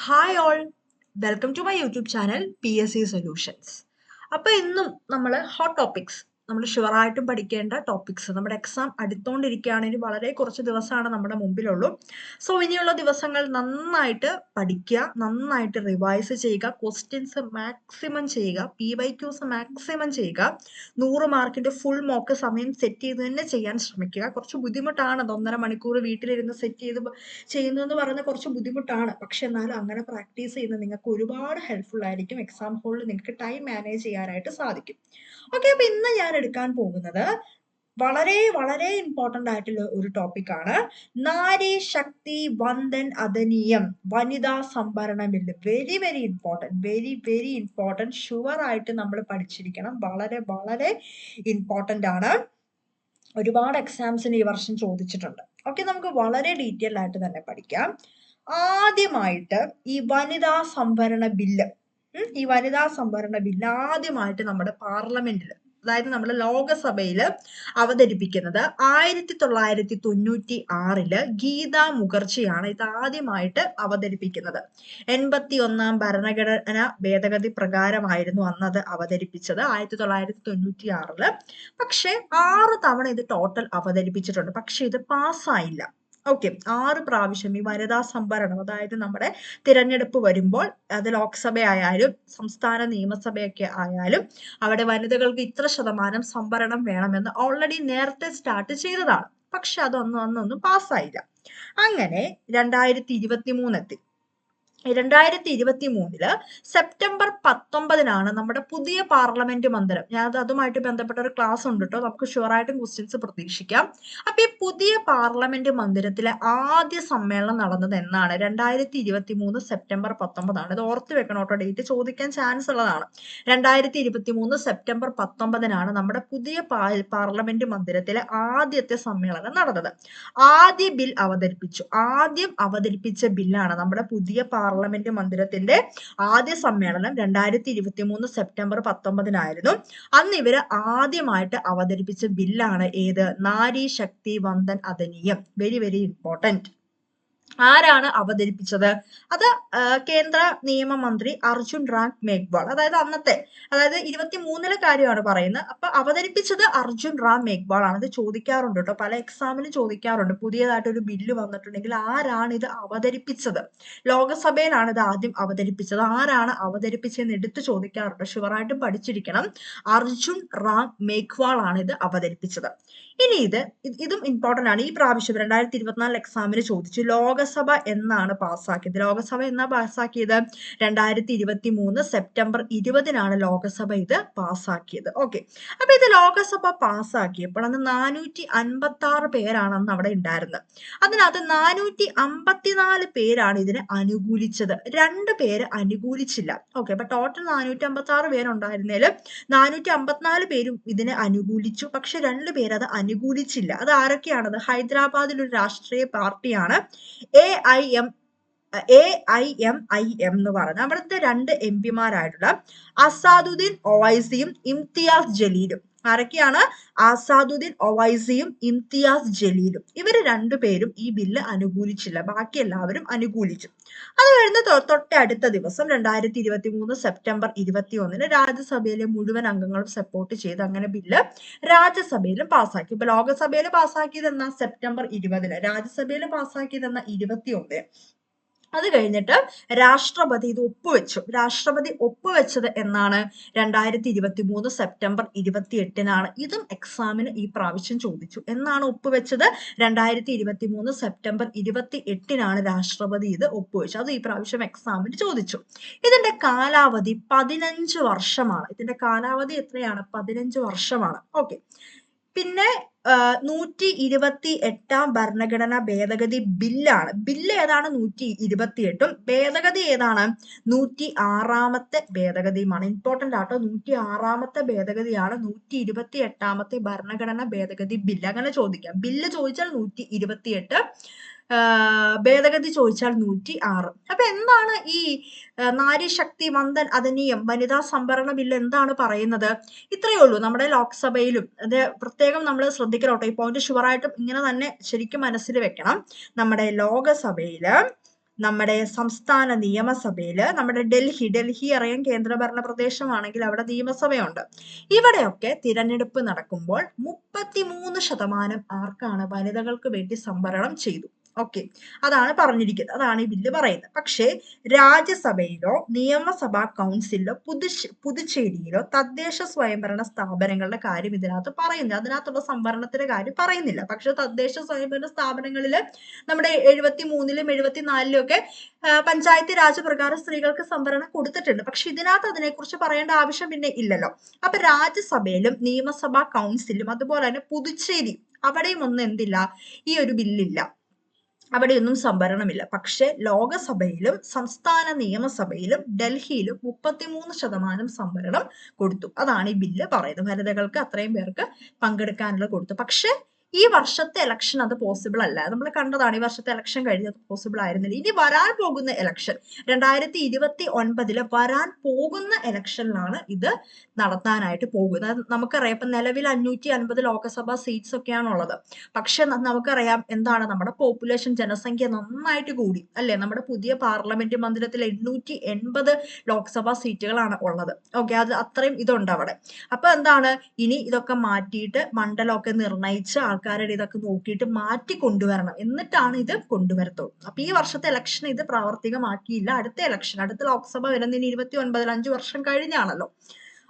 Hi all welcome to my YouTube channel P S C solutions അപ്പോൾ ഇന്നും നമ്മൾ hot topics നമ്മൾ ഷുവറായിട്ടും പഠിക്കേണ്ട ടോപ്പിക്സ് നമ്മുടെ എക്സാം അടുത്തോണ്ടിരിക്കുകയാണെങ്കിൽ വളരെ കുറച്ച് ദിവസമാണ് നമ്മുടെ മുമ്പിലുള്ളൂ. സോ ഇനിയുള്ള ദിവസങ്ങൾ നന്നായിട്ട് പഠിക്കുക നന്നായിട്ട് റിവൈസ് ചെയ്യുക ക്വസ്റ്റ്യൻസ് മാക്സിമം ചെയ്യുക പി വൈ ക്യൂസ് മാക്സിമം ചെയ്യുക നൂറ് മാർക്കിന്റെ ഫുൾ മോക്ക് സമയം സെറ്റ് ചെയ്ത് തന്നെ ചെയ്യാൻ ശ്രമിക്കുക. കുറച്ച് ബുദ്ധിമുട്ടാണ് അത് ഒന്നര മണിക്കൂർ വീട്ടിലിരുന്ന് സെറ്റ് ചെയ്ത് ചെയ്യുന്നു എന്ന് പറയുന്നത് കുറച്ച് ബുദ്ധിമുട്ടാണ്. പക്ഷെ എന്നാലും അങ്ങനെ പ്രാക്ടീസ് ചെയ്യുന്നത് നിങ്ങൾക്ക് ഒരുപാട് ഹെൽപ്ഫുൾ ആയിരിക്കും. എക്സാം ഹോളിൽ നിങ്ങൾക്ക് ടൈം മാനേജ് ചെയ്യാനായിട്ട് സാധിക്കും. ഓക്കെ അപ്പൊ ഇന്ന് ഞാൻ എടുക്കാൻ പോകുന്നത് വളരെ വളരെ ഇമ്പോർട്ടന്റ് ആയിട്ടുള്ള ഒരു ടോപ്പിക്കാണ് നാരി ശക്തി വന്ദൻ അതനീയം വനിതാ സംഭരണ bill very very important very very important sure ആയിട്ട് നമ്മൾ പഠിച്ചിരിക്കണം. വളരെ വളരെ ഇമ്പോർട്ടന്റ് ആണ്. ഒരുപാട് എക്സാംസിന് ഈ വർഷം ചോദിച്ചിട്ടുണ്ട്. ഓക്കെ നമുക്ക് വളരെ ഡീറ്റെയിൽ ആയിട്ട് തന്നെ പഠിക്കാം. ആദ്യമായിട്ട് ഈ വനിതാ സംഭരണ ബില്ല് ഈ വനിതാ സംവരണ ബില്ല് ആദ്യമായിട്ട് നമ്മുടെ പാർലമെന്റിൽ അതായത് നമ്മുടെ ലോകസഭയിൽ അവതരിപ്പിക്കുന്നത് ആയിരത്തി തൊള്ളായിരത്തി തൊണ്ണൂറ്റി ആറിൽ ഗീതാ മുഖർജിയാണ് ഇത് ആദ്യമായിട്ട് അവതരിപ്പിക്കുന്നത്. എൺപത്തി ഒന്നാം ഭരണഘടന ഭേദഗതി പ്രകാരമായിരുന്നു അന്ന് അത് അവതരിപ്പിച്ചത് ആയിരത്തി തൊള്ളായിരത്തി തൊണ്ണൂറ്റി ആറിൽ പക്ഷെ ആറ് തവണ ഇത് ടോട്ടൽ അവതരിപ്പിച്ചിട്ടുണ്ട്. പക്ഷെ ഇത് പാസ്സായില്ല ഓക്കെ ആറ് പ്രാവശ്യം ഈ വനിതാ സംവരണം അതായത് നമ്മുടെ തിരഞ്ഞെടുപ്പ് വരുമ്പോൾ അത് ലോക്സഭയായാലും സംസ്ഥാന നിയമസഭയൊക്കെ ആയാലും അവിടെ വനിതകൾക്ക് ഇത്ര ശതമാനം സംവരണം വേണമെന്ന് ഓൾറെഡി നേരത്തെ സ്റ്റാർട്ട് ചെയ്തതാണ്. പക്ഷെ അതൊന്നും അന്നൊന്നും പാസ്സായില്ല അങ്ങനെ രണ്ടായിരത്തി ഇരുപത്തി മൂന്നെത്തി രണ്ടായിരത്തി ഇരുപത്തി മൂന്നിൽ സെപ്റ്റംബർ പത്തൊമ്പതിനാണ് നമ്മുടെ പുതിയ പാർലമെന്റ് മന്ദിരം. ഞാൻ അത് അതുമായിട്ട് ബന്ധപ്പെട്ട ഒരു ക്ലാസ് ഉണ്ട് കേട്ടോ നമുക്ക് ഷുവറായിട്ടും ക്വസ്റ്റ്യൻസ് പ്രതീക്ഷിക്കാം. അപ്പൊ ഈ പുതിയ പാർലമെന്റ് മന്ദിരത്തിലെ ആദ്യ സമ്മേളനം നടന്നത് എന്നാണ്? രണ്ടായിരത്തി ഇരുപത്തി മൂന്ന് സെപ്റ്റംബർ പത്തൊമ്പതാണ്. ഇത് ഓർത്ത് വെക്കണം കേട്ടോ ഡേറ്റ് ചോദിക്കാൻ ചാൻസ് ഉള്ളതാണ്. രണ്ടായിരത്തി ഇരുപത്തി മൂന്ന് സെപ്റ്റംബർ പത്തൊമ്പതിനാണ് നമ്മുടെ പുതിയ പാർലമെന്റ് മന്ദിരത്തിലെ ആദ്യത്തെ സമ്മേളനം നടന്നത്. ആദ്യ ബിൽ അവതരിപ്പിച്ചു. ആദ്യം അവതരിപ്പിച്ച ബില്ലാണ് നമ്മുടെ പുതിയ മന്ദിരത്തിന്റെ ആദ്യ സമ്മേളനം രണ്ടായിരത്തി ഇരുപത്തി മൂന്ന് സെപ്റ്റംബർ പത്തൊമ്പതിനായിരുന്നു. അന്ന് ഇവർ ആദ്യമായിട്ട് അവതരിപ്പിച്ച ബില്ലാണ് ഏത്? Nari Shakti Vandan Adhiniyam. Very very important ആരാണ് അവതരിപ്പിച്ചത്? അത് കേന്ദ്ര നിയമമന്ത്രി അർജുൻ റാം മേഘ്വാൾ. അതായത് അന്നത്തെ അതായത് ഇരുപത്തി മൂന്നിലെ കാര്യമാണ് പറയുന്നത്. അപ്പൊ അവതരിപ്പിച്ചത് അർജുൻ റാം മേഘ്വാൾ ആണ്. ഇത് ചോദിക്കാറുണ്ട് കേട്ടോ. പല എക്സാമിനും ചോദിക്കാറുണ്ട്. പുതിയതായിട്ട് ഒരു ബില്ല് വന്നിട്ടുണ്ടെങ്കിൽ ആരാണ് ഇത് അവതരിപ്പിച്ചത്? ലോകസഭയിലാണ് ഇത് ആദ്യം അവതരിപ്പിച്ചത്. ആരാണ് അവതരിപ്പിച്ചതെന്ന് എടുത്ത് ചോദിക്കാറുണ്ട്. ഷുവറായിട്ടും പഠിച്ചിരിക്കണം. അർജുൻ റാം മേഘ്വാൾ ആണ് ഇത് അവതരിപ്പിച്ചത്. ഇനി ഇത് ഇത് ഇമ്പോർട്ടന്റ് ആണ്. ഈ പ്രാവശ്യം രണ്ടായിരത്തി ഇരുപത്തിനാല് എക്സാമിന് ചോദിച്ചു ലോകസഭ എന്നാണ് പാസ്സാക്കിയത്. ലോകസഭ എന്നാ പാസ്സാക്കിയത്? രണ്ടായിരത്തി ഇരുപത്തി മൂന്ന് സെപ്റ്റംബർ ഇരുപതിനാണ് ലോകസഭ ഇത് പാസ്സാക്കിയത്. ഓക്കെ. അപ്പൊ ഇത് ലോകസഭ പാസ്സാക്കിയപ്പോൾ അന്ന് നാനൂറ്റി അൻപത്തി ആറ് പേരാണ് അന്ന് അവിടെ ഉണ്ടായിരുന്നത്. അതിനകത്ത് നാനൂറ്റി അമ്പത്തിനാല് പേരാണ് ഇതിനെ അനുകൂലിച്ചത്. രണ്ട് പേര് അനുകൂലിച്ചില്ല. ഓക്കെ. അപ്പൊ ടോട്ടൽ നാനൂറ്റി അമ്പത്തി ആറ് പേരുണ്ടായിരുന്നതിൽ നാനൂറ്റി അമ്പത്തിനാല് പേരും ഇതിനെ അനുകൂലിച്ചു. പക്ഷെ രണ്ട് അത് അനുകൂലിച്ചില്ല. അത് ആരൊക്കെയാണത്? ഹൈദരാബാദിൽ ഒരു രാഷ്ട്രീയ പാർട്ടിയാണ് A I M A I M I M എന്ന് പറയുന്നത് അവിടുത്തെ രണ്ട് എം പിമാരായിട്ടുള്ള അസാദുദ്ദീൻ ഒവൈസിയും ഇംതിയാസ് ജലീലും. ആരൊക്കെയാണ്? ആസാദുദ്ദീൻ ഒവൈസിയും ഇംതിയാസ് ജലീലും. ഇവർ രണ്ടുപേരും ഈ ബില്ല് അനുകൂലിച്ചില്ല. ബാക്കി എല്ലാവരും അനുകൂലിച്ചു. അത് കഴിഞ്ഞ് തൊട്ട തൊട്ടടുത്ത ദിവസം രണ്ടായിരത്തി ഇരുപത്തി മൂന്ന് സെപ്റ്റംബർ ഇരുപത്തി ഒന്നിന് രാജ്യസഭയിലെ മുഴുവൻ അംഗങ്ങളും സപ്പോർട്ട് ചെയ്ത് അങ്ങനെ ബില്ല് രാജ്യസഭയിലും പാസ്സാക്കി. ഇപ്പൊ ലോകസഭയിൽ പാസ്സാക്കിയതെന്ന സെപ്റ്റംബർ ഇരുപതിന്. രാജ്യസഭയിൽ പാസ്സാക്കിയതെന്ന ഇരുപത്തി ഒന്നിന് അത് കഴിഞ്ഞിട്ട് രാഷ്ട്രപതി ഇത് ഒപ്പുവെച്ചു. രാഷ്ട്രപതി ഒപ്പുവെച്ചത് എന്നാണ് രണ്ടായിരത്തി ഇരുപത്തി മൂന്ന് സെപ്റ്റംബർ ഇരുപത്തി എട്ടിനാണ് ഇതും എക്സാമിന് ഈ പ്രാവശ്യം ചോദിച്ചു. എന്നാണ് ഒപ്പുവെച്ചത്? രണ്ടായിരത്തി ഇരുപത്തി മൂന്ന് സെപ്റ്റംബർ ഇരുപത്തി എട്ടിനാണ് രാഷ്ട്രപതി ഇത് ഒപ്പുവെച്ചു. അത് ഈ പ്രാവശ്യം എക്സാമിന് ചോദിച്ചു. ഇതിന്റെ കാലാവധി പതിനഞ്ച് വർഷമാണ്. ഇതിന്റെ കാലാവധി എത്രയാണ്? പതിനഞ്ച് വർഷമാണ്. ഓക്കെ. പിന്നെ നൂറ്റി ഇരുപത്തി എട്ടാം ഭരണഘടനാ ഭേദഗതി ബില്ലാണ്. ബില്ല് ഏതാണ്? നൂറ്റി ഇരുപത്തി എട്ടും ഭേദഗതി ഏതാണ്? നൂറ്റി ആറാമത്തെ ഭേദഗതിയുമാണ്. ഇമ്പോർട്ടന്റ് ആട്ടോ. നൂറ്റി ആറാമത്തെ ഭേദഗതിയാണ് നൂറ്റി ഇരുപത്തി എട്ടാമത്തെ ഭരണഘടനാ ഭേദഗതി ബില്ല്. അങ്ങനെ ചോദിക്കാം. ബില്ല് ചോദിച്ചാൽ നൂറ്റി ഇരുപത്തി എട്ട് ഭേദഗതി ചോദിച്ചാൽ നൂറ്റി ആറ് അപ്പൊ എന്താണ് ഈ നാരീശക്തി മന്ദൻ അദനീയം വനിതാ സംവരണ ബില്ല് എന്താണ് പറയുന്നത്? ഇത്രയേ ഉള്ളൂ നമ്മുടെ ലോക്സഭയിലും. അത് പ്രത്യേകം നമ്മൾ ശ്രദ്ധിക്കണം ഈ പോയിന്റ് ഷുവറായിട്ടും ഇങ്ങനെ തന്നെ ശരിക്കും മനസ്സിൽ വെക്കണം. നമ്മുടെ ലോകസഭയിൽ നമ്മുടെ സംസ്ഥാന നിയമസഭയിൽ നമ്മുടെ ഡൽഹി ഡൽഹി അറിയാൻ കേന്ദ്രഭരണ പ്രദേശമാണെങ്കിൽ അവിടെ നിയമസഭയുണ്ട്. ഇവിടെയൊക്കെ തിരഞ്ഞെടുപ്പ് നടക്കുമ്പോൾ മുപ്പത്തിമൂന്ന് ശതമാനം ആർക്കാണ് വനിതകൾക്ക് വേണ്ടി സംവരണം ചെയ്തു. ഓക്കെ അതാണ് പറഞ്ഞിരിക്കുന്നത്. അതാണ് ഈ ബില്ല് പറയുന്നത്. പക്ഷേ രാജ്യസഭയിലോ നിയമസഭാ കൗൺസിലിലോ പുതു പുതുച്ചേരിയിലോ തദ്ദേശ സ്വയംഭരണ സ്ഥാപനങ്ങളുടെ കാര്യം ഇതിനകത്ത് പറയുന്നില്ല. അതിനകത്തുള്ള സംവരണത്തിന്റെ കാര്യം പറയുന്നില്ല. പക്ഷെ തദ്ദേശ സ്വയംഭരണ സ്ഥാപനങ്ങളിൽ നമ്മുടെ എഴുപത്തി മൂന്നിലും എഴുപത്തിനാലിലും ഒക്കെ പഞ്ചായത്ത് രാജ് പ്രകാരം സ്ത്രീകൾക്ക് സംവരണം കൊടുത്തിട്ടുണ്ട്. പക്ഷെ ഇതിനകത്ത് അതിനെക്കുറിച്ച് പറയേണ്ട ആവശ്യം പിന്നെ ഇല്ലല്ലോ. അപ്പൊ രാജ്യസഭയിലും നിയമസഭാ കൗൺസിലും അതുപോലെ തന്നെ പുതുച്ചേരി അവിടെയും ഒന്നും എന്തില്ല? ഈ ഒരു ബില്ലില്ല. അവിടെയൊന്നും സംവരണമില്ല. പക്ഷെ ലോകസഭയിലും സംസ്ഥാന നിയമസഭയിലും ഡൽഹിയിലും മുപ്പത്തിമൂന്ന് ശതമാനം സംവരണം കൊടുത്തു. അതാണ് ഈ ബില്ല് പറയുന്നത്. വനിതകൾക്ക് അത്രയും പേർക്ക് പങ്കെടുക്കാനുള്ള കൊടുത്തു. പക്ഷെ ഈ വർഷത്തെ ഇലക്ഷൻ അത് പോസിബിൾ അല്ല. നമ്മൾ കണ്ടതാണ് ഈ വർഷത്തെ ഇലക്ഷൻ കഴിഞ്ഞത് പോസിബിൾ ആയിരുന്നില്ല. ഇനി വരാൻ പോകുന്ന ഇലക്ഷൻ രണ്ടായിരത്തി ഇരുപത്തി ഒൻപതിൽ വരാൻ പോകുന്ന ഇലക്ഷനിലാണ് ഇത് നടത്താനായിട്ട് പോകുന്നത്. നമുക്കറിയാം ഇപ്പൊ നിലവിൽ അഞ്ഞൂറ്റി അൻപത് ലോക്സഭാ സീറ്റ്സ് ഒക്കെയാണ് ഉള്ളത് പക്ഷെ നമുക്കറിയാം എന്താണ് നമ്മുടെ പോപ്പുലേഷൻ ജനസംഖ്യ നന്നായിട്ട് കൂടി അല്ലെ? നമ്മുടെ പുതിയ പാർലമെന്റ് മന്ദിരത്തിൽ എണ്ണൂറ്റി എൺപത് ലോക്സഭാ സീറ്റുകളാണ് ഉള്ളത്. ഓക്കെ അത് അത്രയും ഇതുണ്ട് അവിടെ. അപ്പൊ എന്താണ്? ഇനി ഇതൊക്കെ മാറ്റിയിട്ട് മണ്ഡലമൊക്കെ നിർണയിച്ച് ആൾക്കാരുടെ ഇതൊക്കെ നോക്കിയിട്ട് മാറ്റി കൊണ്ടുവരണം. എന്നിട്ടാണ് ഇത് കൊണ്ടുവരത്തുള്ളൂ. അപ്പൊ ഈ വർഷത്തെ ഇലക്ഷൻ ഇത് പ്രാവർത്തികമാക്കിയില്ല. അടുത്ത ഇലക്ഷൻ അടുത്ത ലോക്സഭ വരുന്നതിന് ഇരുപത്തി ഒൻപതിൽ അഞ്ചു വർഷം കഴിഞ്ഞാണല്ലോ.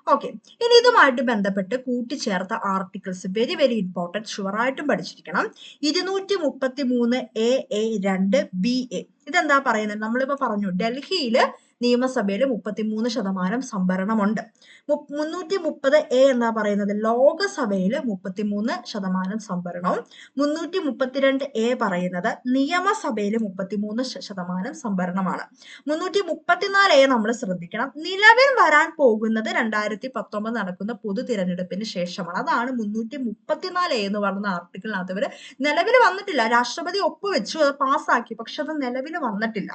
ഓക്കെ ഇനി ഇതുമായിട്ട് ബന്ധപ്പെട്ട് കൂട്ടിച്ചേർത്ത ആർട്ടിക്കിൾസ് വെരി വെരി ഇമ്പോർട്ടന്റ് ഷുവറായിട്ടും പഠിച്ചിരിക്കണം. ഇരുന്നൂറ്റി മുപ്പത്തി മൂന്ന് എ എ രണ്ട് ബി എ ഇതെന്താ പറയുന്നത്? നമ്മളിപ്പോ പറഞ്ഞു ഡൽഹിയിൽ നിയമസഭയിൽ മുപ്പത്തിമൂന്ന് ശതമാനം സംവരണമുണ്ട് മുന്നൂറ്റി മുപ്പത് എ എന്നാ പറയുന്നത്? ലോകസഭയിൽ മുപ്പത്തിമൂന്ന് ശതമാനം സംവരണവും മുന്നൂറ്റി മുപ്പത്തിരണ്ട് എ പറയുന്നത് നിയമസഭയിൽ മുപ്പത്തിമൂന്ന് ശതമാനം സംവരണമാണ് മുന്നൂറ്റി മുപ്പത്തിനാല് എ നമ്മൾ ശ്രദ്ധിക്കണം. നിലവിൽ വരാൻ പോകുന്നത് രണ്ടായിരത്തി പത്തൊമ്പത് നടക്കുന്ന പൊതു തിരഞ്ഞെടുപ്പിന് ശേഷമാണ്. അതാണ് മുന്നൂറ്റി മുപ്പത്തിനാല് എ എന്ന് പറയുന്ന ആർട്ടിക്കിളിനകത്ത് ഇവർ നിലവിൽ വന്നിട്ടില്ല. രാഷ്ട്രപതി ഒപ്പുവെച്ചു അത് പാസ്സാക്കി. പക്ഷെ അത് നിലവിൽ വന്നിട്ടില്ല.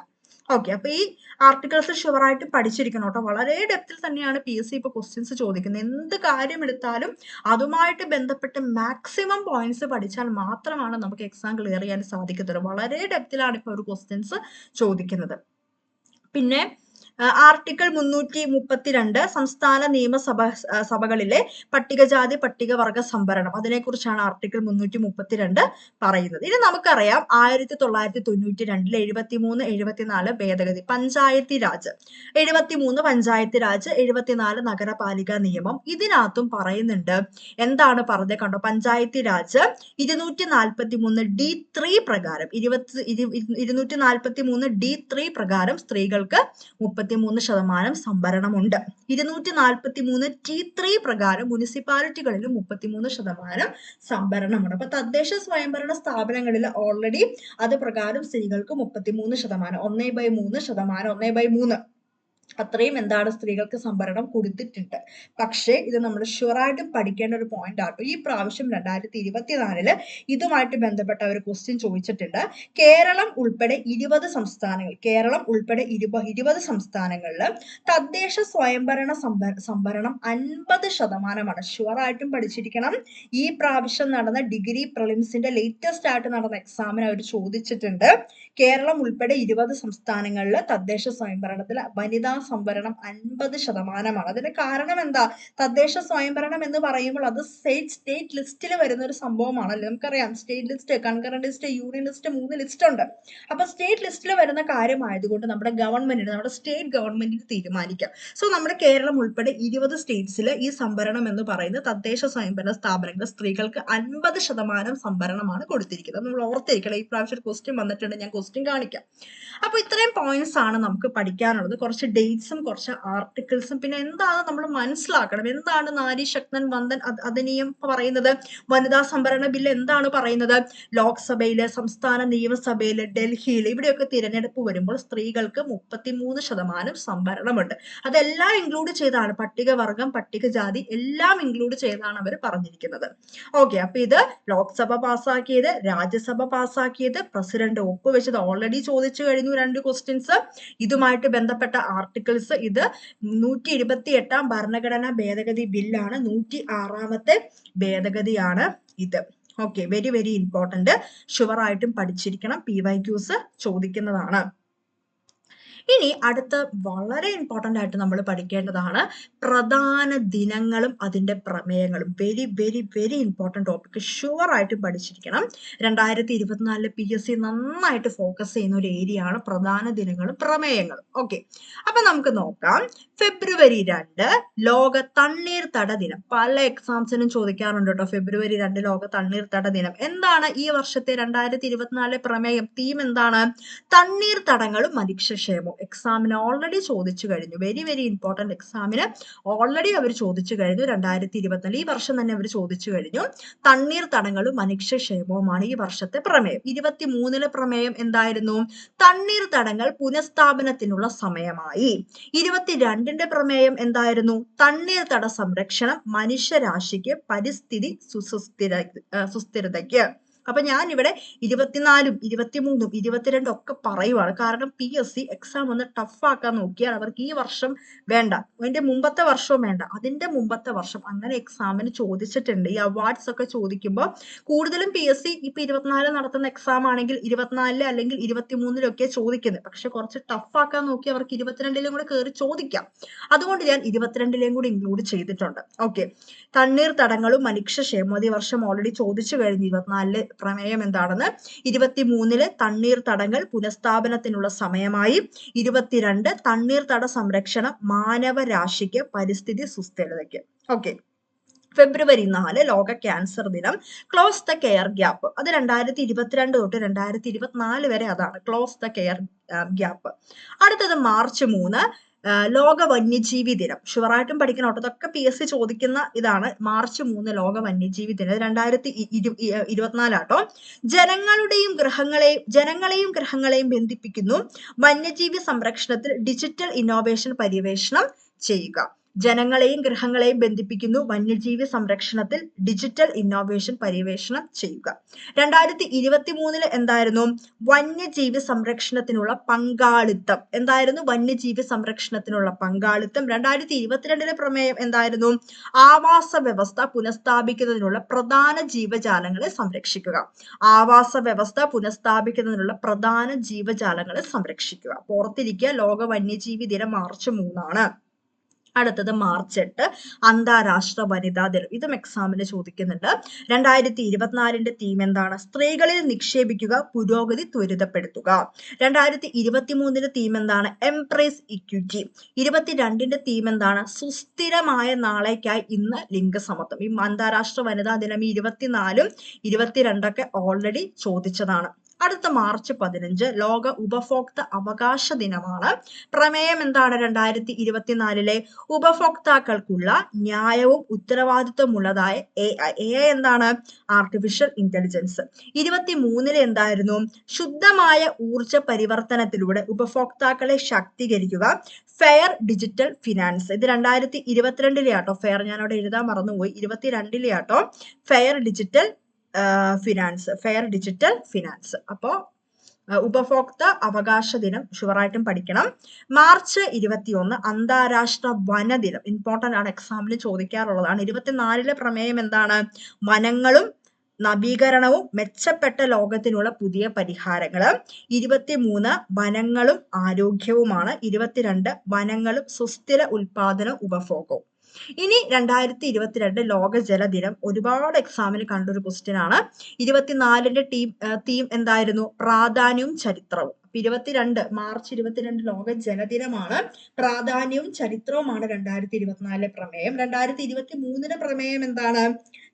ഓക്കെ അപ്പൊ ഈ ആർട്ടിക്കിൾസ് ഷുവറായിട്ട് പഠിച്ചിരിക്കണം കേട്ടോ. വളരെ ഡെപ്തിൽ തന്നെയാണ് പി എസ് സി ഇപ്പൊ ക്വസ്റ്റ്യൻസ് ചോദിക്കുന്നത്. എന്ത് കാര്യം എടുത്താലും അതുമായിട്ട് ബന്ധപ്പെട്ട് മാക്സിമം പോയിന്റ്സ് പഠിച്ചാൽ മാത്രമാണ് നമുക്ക് എക്സാം ക്ലിയർ ചെയ്യാൻ സാധിക്കത്തുള്ളൂ. വളരെ ഡെപ്തിലാണ് ഇപ്പൊ ഒരു ക്വസ്റ്റ്യൻസ് ചോദിക്കുന്നത്. പിന്നെ ആർട്ടിക്കിൾ മുന്നൂറ്റി മുപ്പത്തിരണ്ട് സംസ്ഥാന നിയമസഭ സഭകളിലെ പട്ടികജാതി പട്ടികവർഗ സംവരണം. അതിനെക്കുറിച്ചാണ് ആർട്ടിക്കിൾ മുന്നൂറ്റി മുപ്പത്തിരണ്ട് പറയുന്നത്. ഇനി നമുക്കറിയാം ആയിരത്തി തൊള്ളായിരത്തി തൊണ്ണൂറ്റി രണ്ടിൽ എഴുപത്തി മൂന്ന് എഴുപത്തിനാല് ഭേദഗതി. പഞ്ചായത്തി രാജ്. എഴുപത്തി മൂന്ന് പഞ്ചായത്തി രാജ് എഴുപത്തിനാല് നഗരപാലിക നിയമം. ഇതിനകത്തും പറയുന്നുണ്ട് എന്താണ് പറഞ്ഞത് കണ്ടോ? പഞ്ചായത്തി രാജ് ഇരുന്നൂറ്റി നാൽപ്പത്തി മൂന്ന് ഡി ത്രീ പ്രകാരം ഇരുപത്തി ഇരുന്നൂറ്റി നാൽപ്പത്തി മൂന്ന് ഡി ത്രീ പ്രകാരം സ്ത്രീകൾക്ക് മുപ്പത്തി മൂന്ന് ശതമാനം സംഭരണമുണ്ട്. ഇരുന്നൂറ്റി നാൽപ്പത്തി മൂന്ന് ടി ത്രീ പ്രകാരം മുനിസിപ്പാലിറ്റികളിലും മുപ്പത്തിമൂന്ന് ശതമാനം സംഭരണമുണ്ട്. അപ്പൊ തദ്ദേശ സ്വയംഭരണ സ്ഥാപനങ്ങളിൽ ഓൾറെഡി അത് പ്രകാരം സ്ത്രീകൾക്ക് മുപ്പത്തിമൂന്ന് ശതമാനം ഒന്നേ ബൈ മൂന്ന് ശതമാനം ഒന്നേ ബൈ മൂന്ന്. അത്രയും എന്താണ് സ്ത്രീകൾക്ക് സംവരണം കൊടുത്തിട്ടുണ്ട്. പക്ഷേ ഇത് നമ്മൾ ഷുവറായിട്ടും പഠിക്കേണ്ട ഒരു പോയിന്റ് ആട്ടോ. ഈ പ്രാവശ്യം രണ്ടായിരത്തി ഇരുപത്തിനാലിൽ ഇതുമായിട്ട് ബന്ധപ്പെട്ട ഒരു ക്വസ്റ്റ്യൻ ചോദിച്ചിട്ടുണ്ട്. കേരളം ഉൾപ്പെടെ ഇരുപത് സംസ്ഥാനങ്ങൾ കേരളം ഉൾപ്പെടെ ഇരുപ ഇരുപത് സംസ്ഥാനങ്ങളിൽ തദ്ദേശ സ്വയംഭരണ സംവരണം അൻപത് ശതമാനമാണ്. ഷുവറായിട്ടും പഠിച്ചിരിക്കണം. ഈ പ്രാവശ്യം നടന്ന ഡിഗ്രി പ്രിലിംസിന്റെ ലേറ്റസ്റ്റ് ആയിട്ട് നടന്ന എക്സാമിന് അവർ ചോദിച്ചിട്ടുണ്ട്. കേരളം ഉൾപ്പെടെ ഇരുപത് സംസ്ഥാനങ്ങളിൽ തദ്ദേശ സ്വയംഭരണത്തിൽ വനിതാ സംവരണം അൻപത് ശതമാനമാണ്. അതിന്റെ കാരണം എന്താ? തദ്ദേശ സ്വയംഭരണം എന്ന് പറയുമ്പോൾ അത് സ്റ്റേറ്റ് സ്റ്റേറ്റ് ലിസ്റ്റിൽ വരുന്ന ഒരു സംഭവമാണല്ലോ? നമുക്കറിയാം. State list concurrent list union list മൂന്ന് ലിസ്റ്റ് ഉണ്ട്. അപ്പൊ സ്റ്റേറ്റ് ലിസ്റ്റിൽ വരുന്ന കാര്യമായതുകൊണ്ട് നമ്മുടെ ഗവൺമെന്റിന് നമ്മുടെ സ്റ്റേറ്റ് ഗവൺമെന്റിന് തീരുമാനിക്കാം. സോ നമ്മുടെ കേരളം ഉൾപ്പെടെ ഇരുപത് സ്റ്റേറ്റ്സിൽ ഈ സംവരണം എന്ന് പറയുന്ന തദ്ദേശ സ്വയംഭരണ സ്ഥാപനങ്ങൾ സ്ത്രീകൾക്ക് അൻപത് ശതമാനം സംവരണമാണ് കൊടുത്തിരിക്കുന്നത്. നമ്മൾ ഓർത്തിരിക്കണം ഈ പ്രാവശ്യം ക്വസ്റ്റ്യൻ വന്നിട്ടുണ്ട് ഞാൻ ക്വസ്റ്റ്യൻ കാണിക്കാം. അപ്പൊ ഇത്രയും പോയിന്റ്സ് ആണ് നമുക്ക് പഠിക്കാനുള്ളത്. കുറച്ച് ഡേറ്റ്സും കുറച്ച് ആർട്ടിക്കിൾസും പിന്നെ എന്താണ് നമ്മൾ മനസ്സിലാക്കണം? എന്താണ് നാരി ശക്തൻ വന്ദൻ അധിനിയം പറയുന്നത്? വനിതാ സംവരണ ബില്ല് എന്താണ് പറയുന്നത്? ലോക്സഭയിൽ സംസ്ഥാന നിയമസഭയിൽ ഡൽഹിയിൽ ഇവിടെയൊക്കെ തിരഞ്ഞെടുപ്പ് വരുമ്പോൾ സ്ത്രീകൾക്ക് മുപ്പത്തിമൂന്ന് ശതമാനം സംവരണമുണ്ട്. അതെല്ലാം ഇൻക്ലൂഡ് ചെയ്താണ്. പട്ടികവർഗം പട്ടികജാതി എല്ലാം ഇൻക്ലൂഡ് ചെയ്താണ് അവർ പറഞ്ഞിരിക്കുന്നത്. ഓക്കെ അപ്പൊ ഇത് ലോക്സഭ പാസ്സാക്കിയത് രാജ്യസഭ പാസ്സാക്കിയത് പ്രസിഡന്റ് ഒപ്പുവെച്ചത് ഓൾറെഡി ചോദിച്ചു കഴിഞ്ഞു രണ്ട് ക്വസ്റ്റ്യൻസ് ഇതുമായിട്ട് ബന്ധപ്പെട്ട ആർട്ടിക്കിൾസ് ഇത് നൂറ്റി ഇരുപത്തി എട്ടാം ഭരണഘടനാ ഭേദഗതി ബില്ലാണ്. നൂറ്റി ആറാമത്തെ ഭേദഗതിയാണ് ഇത്. Okay very very important sure ആയിട്ടും പഠിച്ചിരിക്കണം. പി വൈ ക്യൂസ് ചോദിക്കുന്നതാണ്. ഇനി അടുത്ത വളരെ ഇമ്പോർട്ടന്റ് ആയിട്ട് നമ്മൾ പഠിക്കേണ്ടതാണ് പ്രധാന ദിനങ്ങളും അതിന്റെ പ്രമേയങ്ങളും. Very very very important topic sure ആയിട്ട് പഠിച്ചിരിക്കണം. രണ്ടായിരത്തി ഇരുപത്തിനാലിലെ പി എസ് സി നന്നായിട്ട് ഫോക്കസ് ചെയ്യുന്ന ഒരു ഏരിയ ആണ് പ്രധാന ദിനങ്ങളും പ്രമേയങ്ങളും. ഓക്കെ അപ്പൊ നമുക്ക് നോക്കാം. ഫെബ്രുവരി രണ്ട് ലോക തണ്ണീർത്തട ദിനം. പല എക്സാംസിനും ചോദിക്കാറുണ്ട് കേട്ടോ ഫെബ്രുവരി രണ്ട് ലോക തണ്ണീർത്തട ദിനം. എന്താണ് ഈ വർഷത്തെ രണ്ടായിരത്തി ഇരുപത്തിനാലിലെ പ്രമേയം? തീം എന്താണ്? തണ്ണീർത്തടങ്ങളും മനുഷ്യക്ഷേമവും എക്സാമിന് ഓൾറെഡി ചോദിച്ചു കഴിഞ്ഞു. വെരി വെരി ഇമ്പോർട്ടന്റ് എക്സാമിന് ഓൾറെഡി അവർ ചോദിച്ചു കഴിഞ്ഞു. രണ്ടായിരത്തി ഇരുപത്തിനാല് ഈ വർഷം തന്നെ അവർ ചോദിച്ചു കഴിഞ്ഞു. തണ്ണീർ തടങ്ങളും മനുഷ്യക്ഷേമവുമാണ് ഈ വർഷത്തെ പ്രമേയം. ഇരുപത്തി മൂന്നിലെ പ്രമേയം എന്തായിരുന്നു? തണ്ണീർ തടങ്ങൾ പുനഃസ്ഥാപനത്തിനുള്ള സമയമായി. ഇരുപത്തിരണ്ടിന്റെ പ്രമേയം എന്തായിരുന്നു? തണ്ണീർ തട സംരക്ഷണം മനുഷ്യരാശിക്ക് പരിസ്ഥിതി സുസ്ഥിര സുസ്ഥിരതയ്ക്ക്. അപ്പൊ ഞാൻ ഇവിടെ ഇരുപത്തിനാലും ഇരുപത്തിമൂന്നും ഇരുപത്തിരണ്ടും ഒക്കെ പറയുവാണ്. കാരണം പി എസ് സി എക്സാം ഒന്ന് ടഫാക്കാൻ നോക്കിയാൽ അവർക്ക് ഈ വർഷം വേണ്ട. അതിന്റെ മുമ്പത്തെ വർഷവും വേണ്ട. അതിന്റെ മുമ്പത്തെ വർഷം അങ്ങനെ എക്സാമിന് ചോദിച്ചിട്ടുണ്ട്. ഈ അവാർഡ്സ് ഒക്കെ ചോദിക്കുമ്പോൾ കൂടുതലും പി എസ് സി ഇപ്പൊ ഇരുപത്തിനാല് നടത്തുന്ന എക്സാം ആണെങ്കിൽ ഇരുപത്തിനാലിൽ അല്ലെങ്കിൽ ഇരുപത്തിമൂന്നിലൊക്കെ ചോദിക്കുന്നത്. പക്ഷെ കുറച്ച് ടഫാക്കാൻ നോക്കി അവർക്ക് ഇരുപത്തിരണ്ടിലും കൂടെ കയറി ചോദിക്കാം. അതുകൊണ്ട് ഞാൻ ഇരുപത്തിരണ്ടിലെയും കൂടി ഇൻക്ലൂഡ് ചെയ്തിട്ടുണ്ട്. ഓക്കെ തണ്ണീർ തടങ്ങളും മനുഷ്യ ഈ വർഷം ഓൾറെഡി ചോദിച്ചു കഴിഞ്ഞു. ഇരുപത്തിനാലിൽ പ്രമേയം എന്താണെന്ന് ഇരുപത്തിമൂന്നിൽ തണ്ണീർത്തടങ്ങൾ പുനഃസ്ഥാപനത്തിനുള്ള സമയമായി ഇരുപത്തിരണ്ട് തട സംരക്ഷണം മാനവരാശിക്ക് പരിസ്ഥിതി സുസ്ഥിരതയ്ക്ക്. ഓക്കെ ഫെബ്രുവരി നാല് ലോക ക്യാൻസർ ദിനം ക്ലോസ് ദ കെയർ ഗ്യാപ്പ് അത് രണ്ടായിരത്തി ഇരുപത്തിരണ്ട് തൊട്ട് രണ്ടായിരത്തി ഇരുപത്തിനാല് വരെ അതാണ് ക്ലോസ് ദ കെയർ ഗ്യാപ്പ് അടുത്തത് മാർച്ച് മൂന്ന് ലോക വന്യജീവി ദിനം. ഷുവറായിട്ടും പഠിക്കണം കേട്ടോ ഇതൊക്കെ പി എസ് സി ചോദിക്കുന്ന ഇതാണ് മാർച്ച് മൂന്ന് ലോക വന്യജീവി ദിനം രണ്ടായിരത്തി ഇരു- ഇരുപത്തിനാലാട്ടോ ജനങ്ങളുടെയും ഗ്രഹങ്ങളെയും ജനങ്ങളെയും ഗ്രഹങ്ങളെയും ബന്ധിപ്പിക്കുന്നു. വന്യജീവി സംരക്ഷണത്തിൽ ഡിജിറ്റൽ ഇന്നോവേഷൻ പര്യവേഷണം ചെയ്യുക. ജനങ്ങളെയും ഗ്രഹങ്ങളെയും ബന്ധിപ്പിക്കുന്നു വന്യജീവി സംരക്ഷണത്തിൽ ഡിജിറ്റൽ ഇന്നോവേഷൻ പര്യവേഷണം ചെയ്യുക. രണ്ടായിരത്തി ഇരുപത്തി മൂന്നിൽ എന്തായിരുന്നു? വന്യജീവി സംരക്ഷണത്തിനുള്ള പങ്കാളിത്തം. എന്തായിരുന്നു വന്യജീവി സംരക്ഷണത്തിനുള്ള പങ്കാളിത്തം? രണ്ടായിരത്തി ഇരുപത്തിരണ്ടിലെ പ്രമേയം എന്തായിരുന്നു? ആവാസ വ്യവസ്ഥ പുനഃസ്ഥാപിക്കുന്നതിനുള്ള പ്രധാന ജീവജാലങ്ങളെ സംരക്ഷിക്കുക. ആവാസ വ്യവസ്ഥ പുനഃസ്ഥാപിക്കുന്നതിനുള്ള പ്രധാന ജീവജാലങ്ങളെ സംരക്ഷിക്കുക. പുറത്തിരിക്കുക. ലോക വന്യജീവി ദിനം മാർച്ച് മൂന്നാണ്. അടുത്തത് മാർച്ച് എട്ട് അന്താരാഷ്ട്ര വനിതാ ദിനം. ഇതും എക്സാമിന് ചോദിക്കുന്നുണ്ട്. രണ്ടായിരത്തി ഇരുപത്തിനാലിന്റെ തീം എന്താണ്? സ്ത്രീകളിൽ നിക്ഷേപിക്കുക പുരോഗതി ത്വരിതപ്പെടുത്തുക. രണ്ടായിരത്തി ഇരുപത്തി മൂന്നിന്റെ തീം എന്താണ്? എംപ്രൈസ് ഇക്വിറ്റി ഇരുപത്തിരണ്ടിന്റെ തീം എന്താണ്? സുസ്ഥിരമായ നാളേക്കായി ഇന്ന് ലിംഗസമത്വം. ഈ അന്താരാഷ്ട്ര വനിതാ ദിനം ഈ ഇരുപത്തിനാലും ഇരുപത്തിരണ്ടൊക്കെ ഓൾറെഡി ചോദിച്ചതാണ്. അടുത്ത മാർച്ച് പതിനഞ്ച് ലോക ഉപഭോക്തൃ അവകാശ ദിനമാണ്. പ്രമേയം എന്താണ്? രണ്ടായിരത്തി ഇരുപത്തിനാലിലെ ഉപഭോക്താക്കൾക്കുള്ള ന്യായവും ഉത്തരവാദിത്വമുള്ളതായ എ ഐ എന്താണ്? ആർട്ടിഫിഷ്യൽ ഇന്റലിജൻസ് ഇരുപത്തി മൂന്നിൽ എന്തായിരുന്നു? ശുദ്ധമായ ഊർജ പരിവർത്തനത്തിലൂടെ ഉപഭോക്താക്കളെ ശാക്തീകരിക്കുക. ഫെയർ ഡിജിറ്റൽ ഫിനാൻസ് ഇത് രണ്ടായിരത്തി ഇരുപത്തിരണ്ടിലെ ആട്ടോ ഫെയർ ഞാനവിടെ എഴുതാൻ മറന്നുപോയി. ഇരുപത്തിരണ്ടിലെ ആട്ടോ fair digital finance fair digital finance അപ്പോ ഉപഭോക്തൃ അവകാശ ദിനം ഷുവറായിട്ടും പഠിക്കണം. മാർച്ച് ഇരുപത്തിയൊന്ന് അന്താരാഷ്ട്ര വനദിനം ഇമ്പോർട്ടന്റ് ആണ് എക്സാമിന് ചോദിക്കാറുള്ളതാണ്. ഇരുപത്തിനാലിലെ പ്രമേയം എന്താണ്? വനങ്ങളും നവീകരണവും മെച്ചപ്പെട്ട ലോകത്തിനുള്ള പുതിയ പരിഹാരങ്ങൾ. ഇരുപത്തിമൂന്ന് വനങ്ങളും ആരോഗ്യവുമാണ്. ഇരുപത്തിരണ്ട് വനങ്ങളും സുസ്ഥിര ഉൽപാദന ഉപഭോഗവും. ഇനി രണ്ടായിരത്തി ഇരുപത്തിരണ്ട് ലോക ജലദിനം ഒരുപാട് എക്സാമിന് കണ്ടൊരു ക്വസ്റ്റ്യൻ ആണ്. ഇരുപത്തിനാലിന്റെ ടീം തീം എന്തായിരുന്നു? പ്രാധാന്യവും ചരിത്രവും. ഇരുപത്തിരണ്ട് മാർച്ച് ഇരുപത്തിരണ്ട് ലോക ജലദിനമാണ് പ്രാധാന്യവും ചരിത്രവുമാണ് രണ്ടായിരത്തി ഇരുപത്തിനാലിലെ പ്രമേയം. രണ്ടായിരത്തി ഇരുപത്തി മൂന്നിലെ പ്രമേയം എന്താണ്?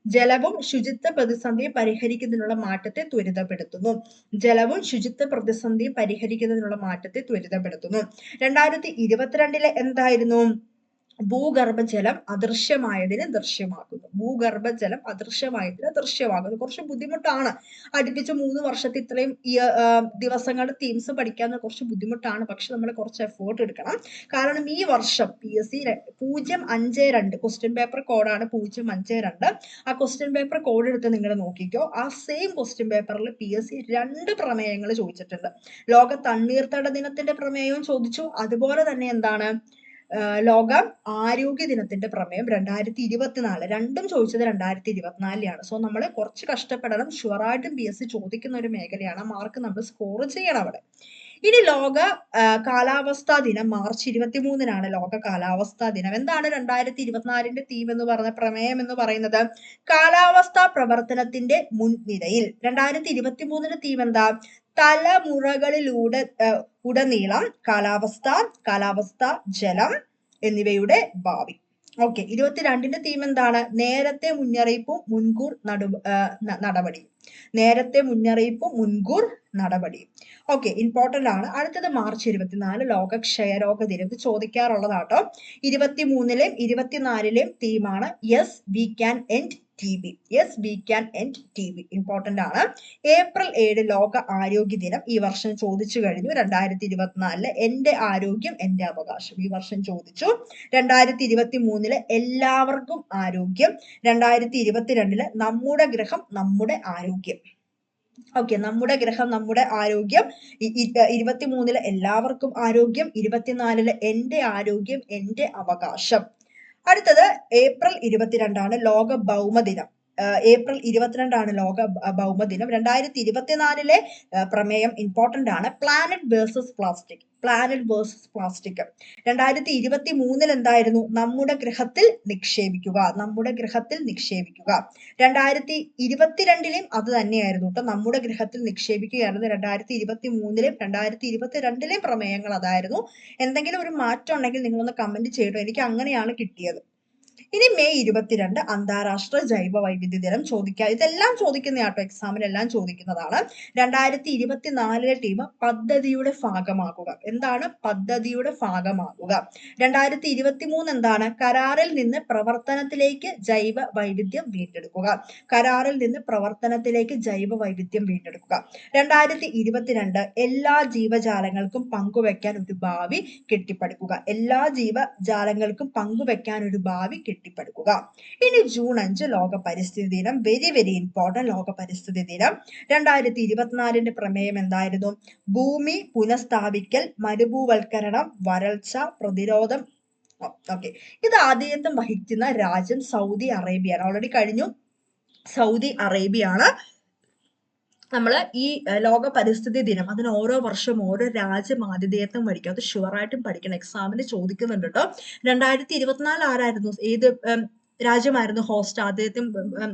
ജലവും ശുചിത്വ പ്രതിസന്ധി പരിഹരിക്കുന്നതിനുള്ള മാറ്റത്തെ ത്വരിതപ്പെടുത്തുന്നു. ജലവും ശുചിത്വ പ്രതിസന്ധി പരിഹരിക്കുന്നതിനുള്ള മാറ്റത്തെ ത്വരിതപ്പെടുത്തുന്നു. രണ്ടായിരത്തി ഇരുപത്തിരണ്ടിലെ എന്തായിരുന്നു? ഭൂഗർഭജലം അദൃശ്യമായതിനെ ദൃശ്യമാക്കുന്നു. ഭൂഗർഭജലം അദൃശ്യമായതിനെ ദൃശ്യമാക്കുന്നു. കുറച്ച് ബുദ്ധിമുട്ടാണ്. അടുപ്പിച്ച് മൂന്ന് വർഷത്തെ ഇത്രയും ദിവസങ്ങളുടെ തീംസ് പഠിക്കാൻ കുറച്ച് ബുദ്ധിമുട്ടാണ്. പക്ഷെ നമ്മൾ കുറച്ച് എഫേർട്ട് എടുക്കണം. കാരണം ഈ വർഷം പി എസ് സി പൂജ്യം അഞ്ച് രണ്ട് ക്വസ്റ്റ്യൻ പേപ്പർ കോഡാണ് പൂജ്യം അഞ്ച് രണ്ട്. ആ ക്വസ്റ്റ്യൻ പേപ്പർ കോഡ് എടുത്ത് നിങ്ങൾ നോക്കിക്കോ. ആ സെയിം ക്വസ്റ്റ്യൻ പേപ്പറിൽ പി എസ് സി രണ്ട് പ്രമേയങ്ങൾ ചോദിച്ചിട്ടുണ്ട്. ലോക തണ്ണീർത്തട ദിനത്തിന്റെ പ്രമേയവും ചോദിച്ചു. അതുപോലെ തന്നെ എന്താണ്? ലോക ആരോഗ്യ ദിനത്തിന്റെ പ്രമേയം രണ്ടായിരത്തി ഇരുപത്തിനാല് രണ്ടും ചോദിച്ചത് രണ്ടായിരത്തി ഇരുപത്തിനാലിലാണ് സോ നമ്മൾ കുറച്ച് കഷ്ടപ്പെടണം. ഷുവറായിട്ടും പി എസ് സി ചോദിക്കുന്ന ഒരു മേഖലയാണ്. മാർക്ക് നമ്മൾ സ്കോർ ചെയ്യണം അവിടെ. ഇനി ലോക കാലാവസ്ഥാ ദിനം മാർച്ച് ഇരുപത്തി മൂന്നിനാണ് ലോക കാലാവസ്ഥാ ദിനം. എന്താണ് രണ്ടായിരത്തി ഇരുപത്തിനാലിന്റെ തീം എന്ന് പറഞ്ഞ പ്രമേയം എന്ന് പറയുന്നത്? കാലാവസ്ഥാ പ്രവർത്തനത്തിന്റെ മുൻനിരയിൽ. രണ്ടായിരത്തി ഇരുപത്തി മൂന്നിന്റെ തീം എന്താ? തലമുറകളിലൂടെ ഉടനീളം കാലാവസ്ഥ കാലാവസ്ഥ ജലം എന്നിവയുടെ ഭാവി. ഓക്കെ ഇരുപത്തിരണ്ടിന്റെ തീം എന്താണ്? നേരത്തെ മുന്നറിയിപ്പും മുൻകൂർ നടു ആ, ന- നടപടിയും. നേരത്തെ മുന്നറിയിപ്പും മുൻകൂർ നടപടിയും. ഓക്കെ ഇമ്പോർട്ടന്റ് ആണ്. അടുത്തത് മാർച്ച് ഇരുപത്തിനാല് ലോക ക്ഷയരോഗ ദിനം ഇത് ചോദിക്കാറുള്ളതാട്ടോ. ഇരുപത്തി മൂന്നിലെയും ഇരുപത്തിനാലിലെയും തീമാണ് yes we can end T B yes we can end T B important ആണ്. ഏപ്രിൽ ഏഴ് ലോക ആരോഗ്യ ദിനം. ഈ വർഷം ചോദിച്ചു കഴിഞ്ഞു. രണ്ടായിരത്തി ഇരുപത്തിനാലിൽ എന്റെ ആരോഗ്യം എന്റെ അവകാശം. ഈ വർഷം ചോദിച്ചു. രണ്ടായിരത്തി ഇരുപത്തി മൂന്നിൽ എല്ലാവർക്കും ആരോഗ്യം. രണ്ടായിരത്തി ഇരുപത്തിരണ്ടിൽ നമ്മുടെ ഗ്രഹം നമ്മുടെ ആരോഗ്യം. ഓക്കെ നമ്മുടെ ഗ്രഹം നമ്മുടെ ആരോഗ്യം. ഇ- ഇ- ഇരുപത്തി മൂന്നിൽ എല്ലാവർക്കും ആരോഗ്യം. ഇരുപത്തിനാലിൽ എന്റെ ആരോഗ്യം എന്റെ അവകാശം. അടുത്തത് ഏപ്രിൽ ഇരുപത്തിരണ്ടാണ് ലോക ഭൗമദിനം ദിനം. ഏപ്രിൽ ഇരുപത്തിരണ്ടാണ് ലോക ഭൗമദിനം രണ്ടായിരത്തി ഇരുപത്തിനാലിലെ പ്രമേയം ഇമ്പോർട്ടന്റ് ആണ്. Planet versus plastic planet versus plastic രണ്ടായിരത്തി ഇരുപത്തി മൂന്നിൽ എന്തായിരുന്നു? നമ്മുടെ ഗ്രഹത്തിൽ നിക്ഷേപിക്കുക. നമ്മുടെ ഗ്രഹത്തിൽ നിക്ഷേപിക്കുക. രണ്ടായിരത്തി ഇരുപത്തിരണ്ടിലെയും അത് തന്നെയായിരുന്നു കേട്ടോ നമ്മുടെ ഗ്രഹത്തിൽ നിക്ഷേപിക്കുകയായിരുന്നു രണ്ടായിരത്തി ഇരുപത്തി മൂന്നിലെയും രണ്ടായിരത്തി ഇരുപത്തി രണ്ടിലെയും പ്രമേയങ്ങൾ അതായിരുന്നു. എന്തെങ്കിലും ഒരു മാറ്റം ഉണ്ടെങ്കിൽ നിങ്ങളൊന്ന് കമന്റ് ചെയ്യട്ടോ എനിക്ക് അങ്ങനെയാണ് കിട്ടിയത്. ഇനി മെയ് ഇരുപത്തിരണ്ട് അന്താരാഷ്ട്ര ജൈവ വൈവിധ്യ ദിനം ചോദിക്കുക ഇതെല്ലാം ചോദിക്കുന്ന ആട്ടോ എക്സാമിനെല്ലാം ചോദിക്കുന്നതാണ്. രണ്ടായിരത്തി ഇരുപത്തിനാലിലെ ടീം പദ്ധതിയുടെ ഭാഗമാകുക. എന്താണ് പദ്ധതിയുടെ ഭാഗമാകുക? രണ്ടായിരത്തി ഇരുപത്തി മൂന്ന് എന്താണ്? കരാറിൽ നിന്ന് പ്രവർത്തനത്തിലേക്ക് ജൈവ വൈവിധ്യം വീണ്ടെടുക്കുക. കരാറിൽ നിന്ന് പ്രവർത്തനത്തിലേക്ക് ജൈവ വൈവിധ്യം വീണ്ടെടുക്കുക. രണ്ടായിരത്തി ഇരുപത്തിരണ്ട് എല്ലാ ജീവജാലങ്ങൾക്കും പങ്കുവെക്കാൻ ഒരു ഭാവി കെട്ടിപ്പടുക്കുക. എല്ലാ ജീവജാലങ്ങൾക്കും പങ്കുവെക്കാൻ ഒരു ഭാവി കെട്ടിപ്പടുക്കുക. ഇനി ജൂൺ അഞ്ച് ലോക പരിസ്ഥിതി ദിനം വെരി വെരി ഇമ്പോർട്ടന്റ് ലോക പരിസ്ഥിതി ദിനം. രണ്ടായിരത്തി ഇരുപത്തിനാലിന്റെ പ്രമേയം എന്തായിരുന്നു? ഭൂമി പുനഃസ്ഥാപിക്കൽ മരുഭൂവൽക്കരണം വരൾച്ച പ്രതിരോധം. ഓക്കെ ഇത് ആദ്യത്വം വഹിക്കുന്ന രാജ്യം സൗദി അറേബ്യയാണ്. ഓൾറെഡി കഴിഞ്ഞു. സൗദി അറേബ്യയാണ്. നമ്മൾ ഈ ലോക പരിസ്ഥിതി ദിനം അതിന് ഓരോ വർഷം ഓരോ രാജ്യം ആതിഥേയത്വം വഹിക്കും അത് ഷുവറായിട്ടും പഠിക്കണം. എക്സാമിന് ചോദിക്കുന്നുണ്ട് കേട്ടോ രണ്ടായിരത്തി ഇരുപത്തിനാല് ആരായിരുന്നു? ഏത് രാജ്യമായിരുന്നു ഹോസ്റ്റ്? ഉം,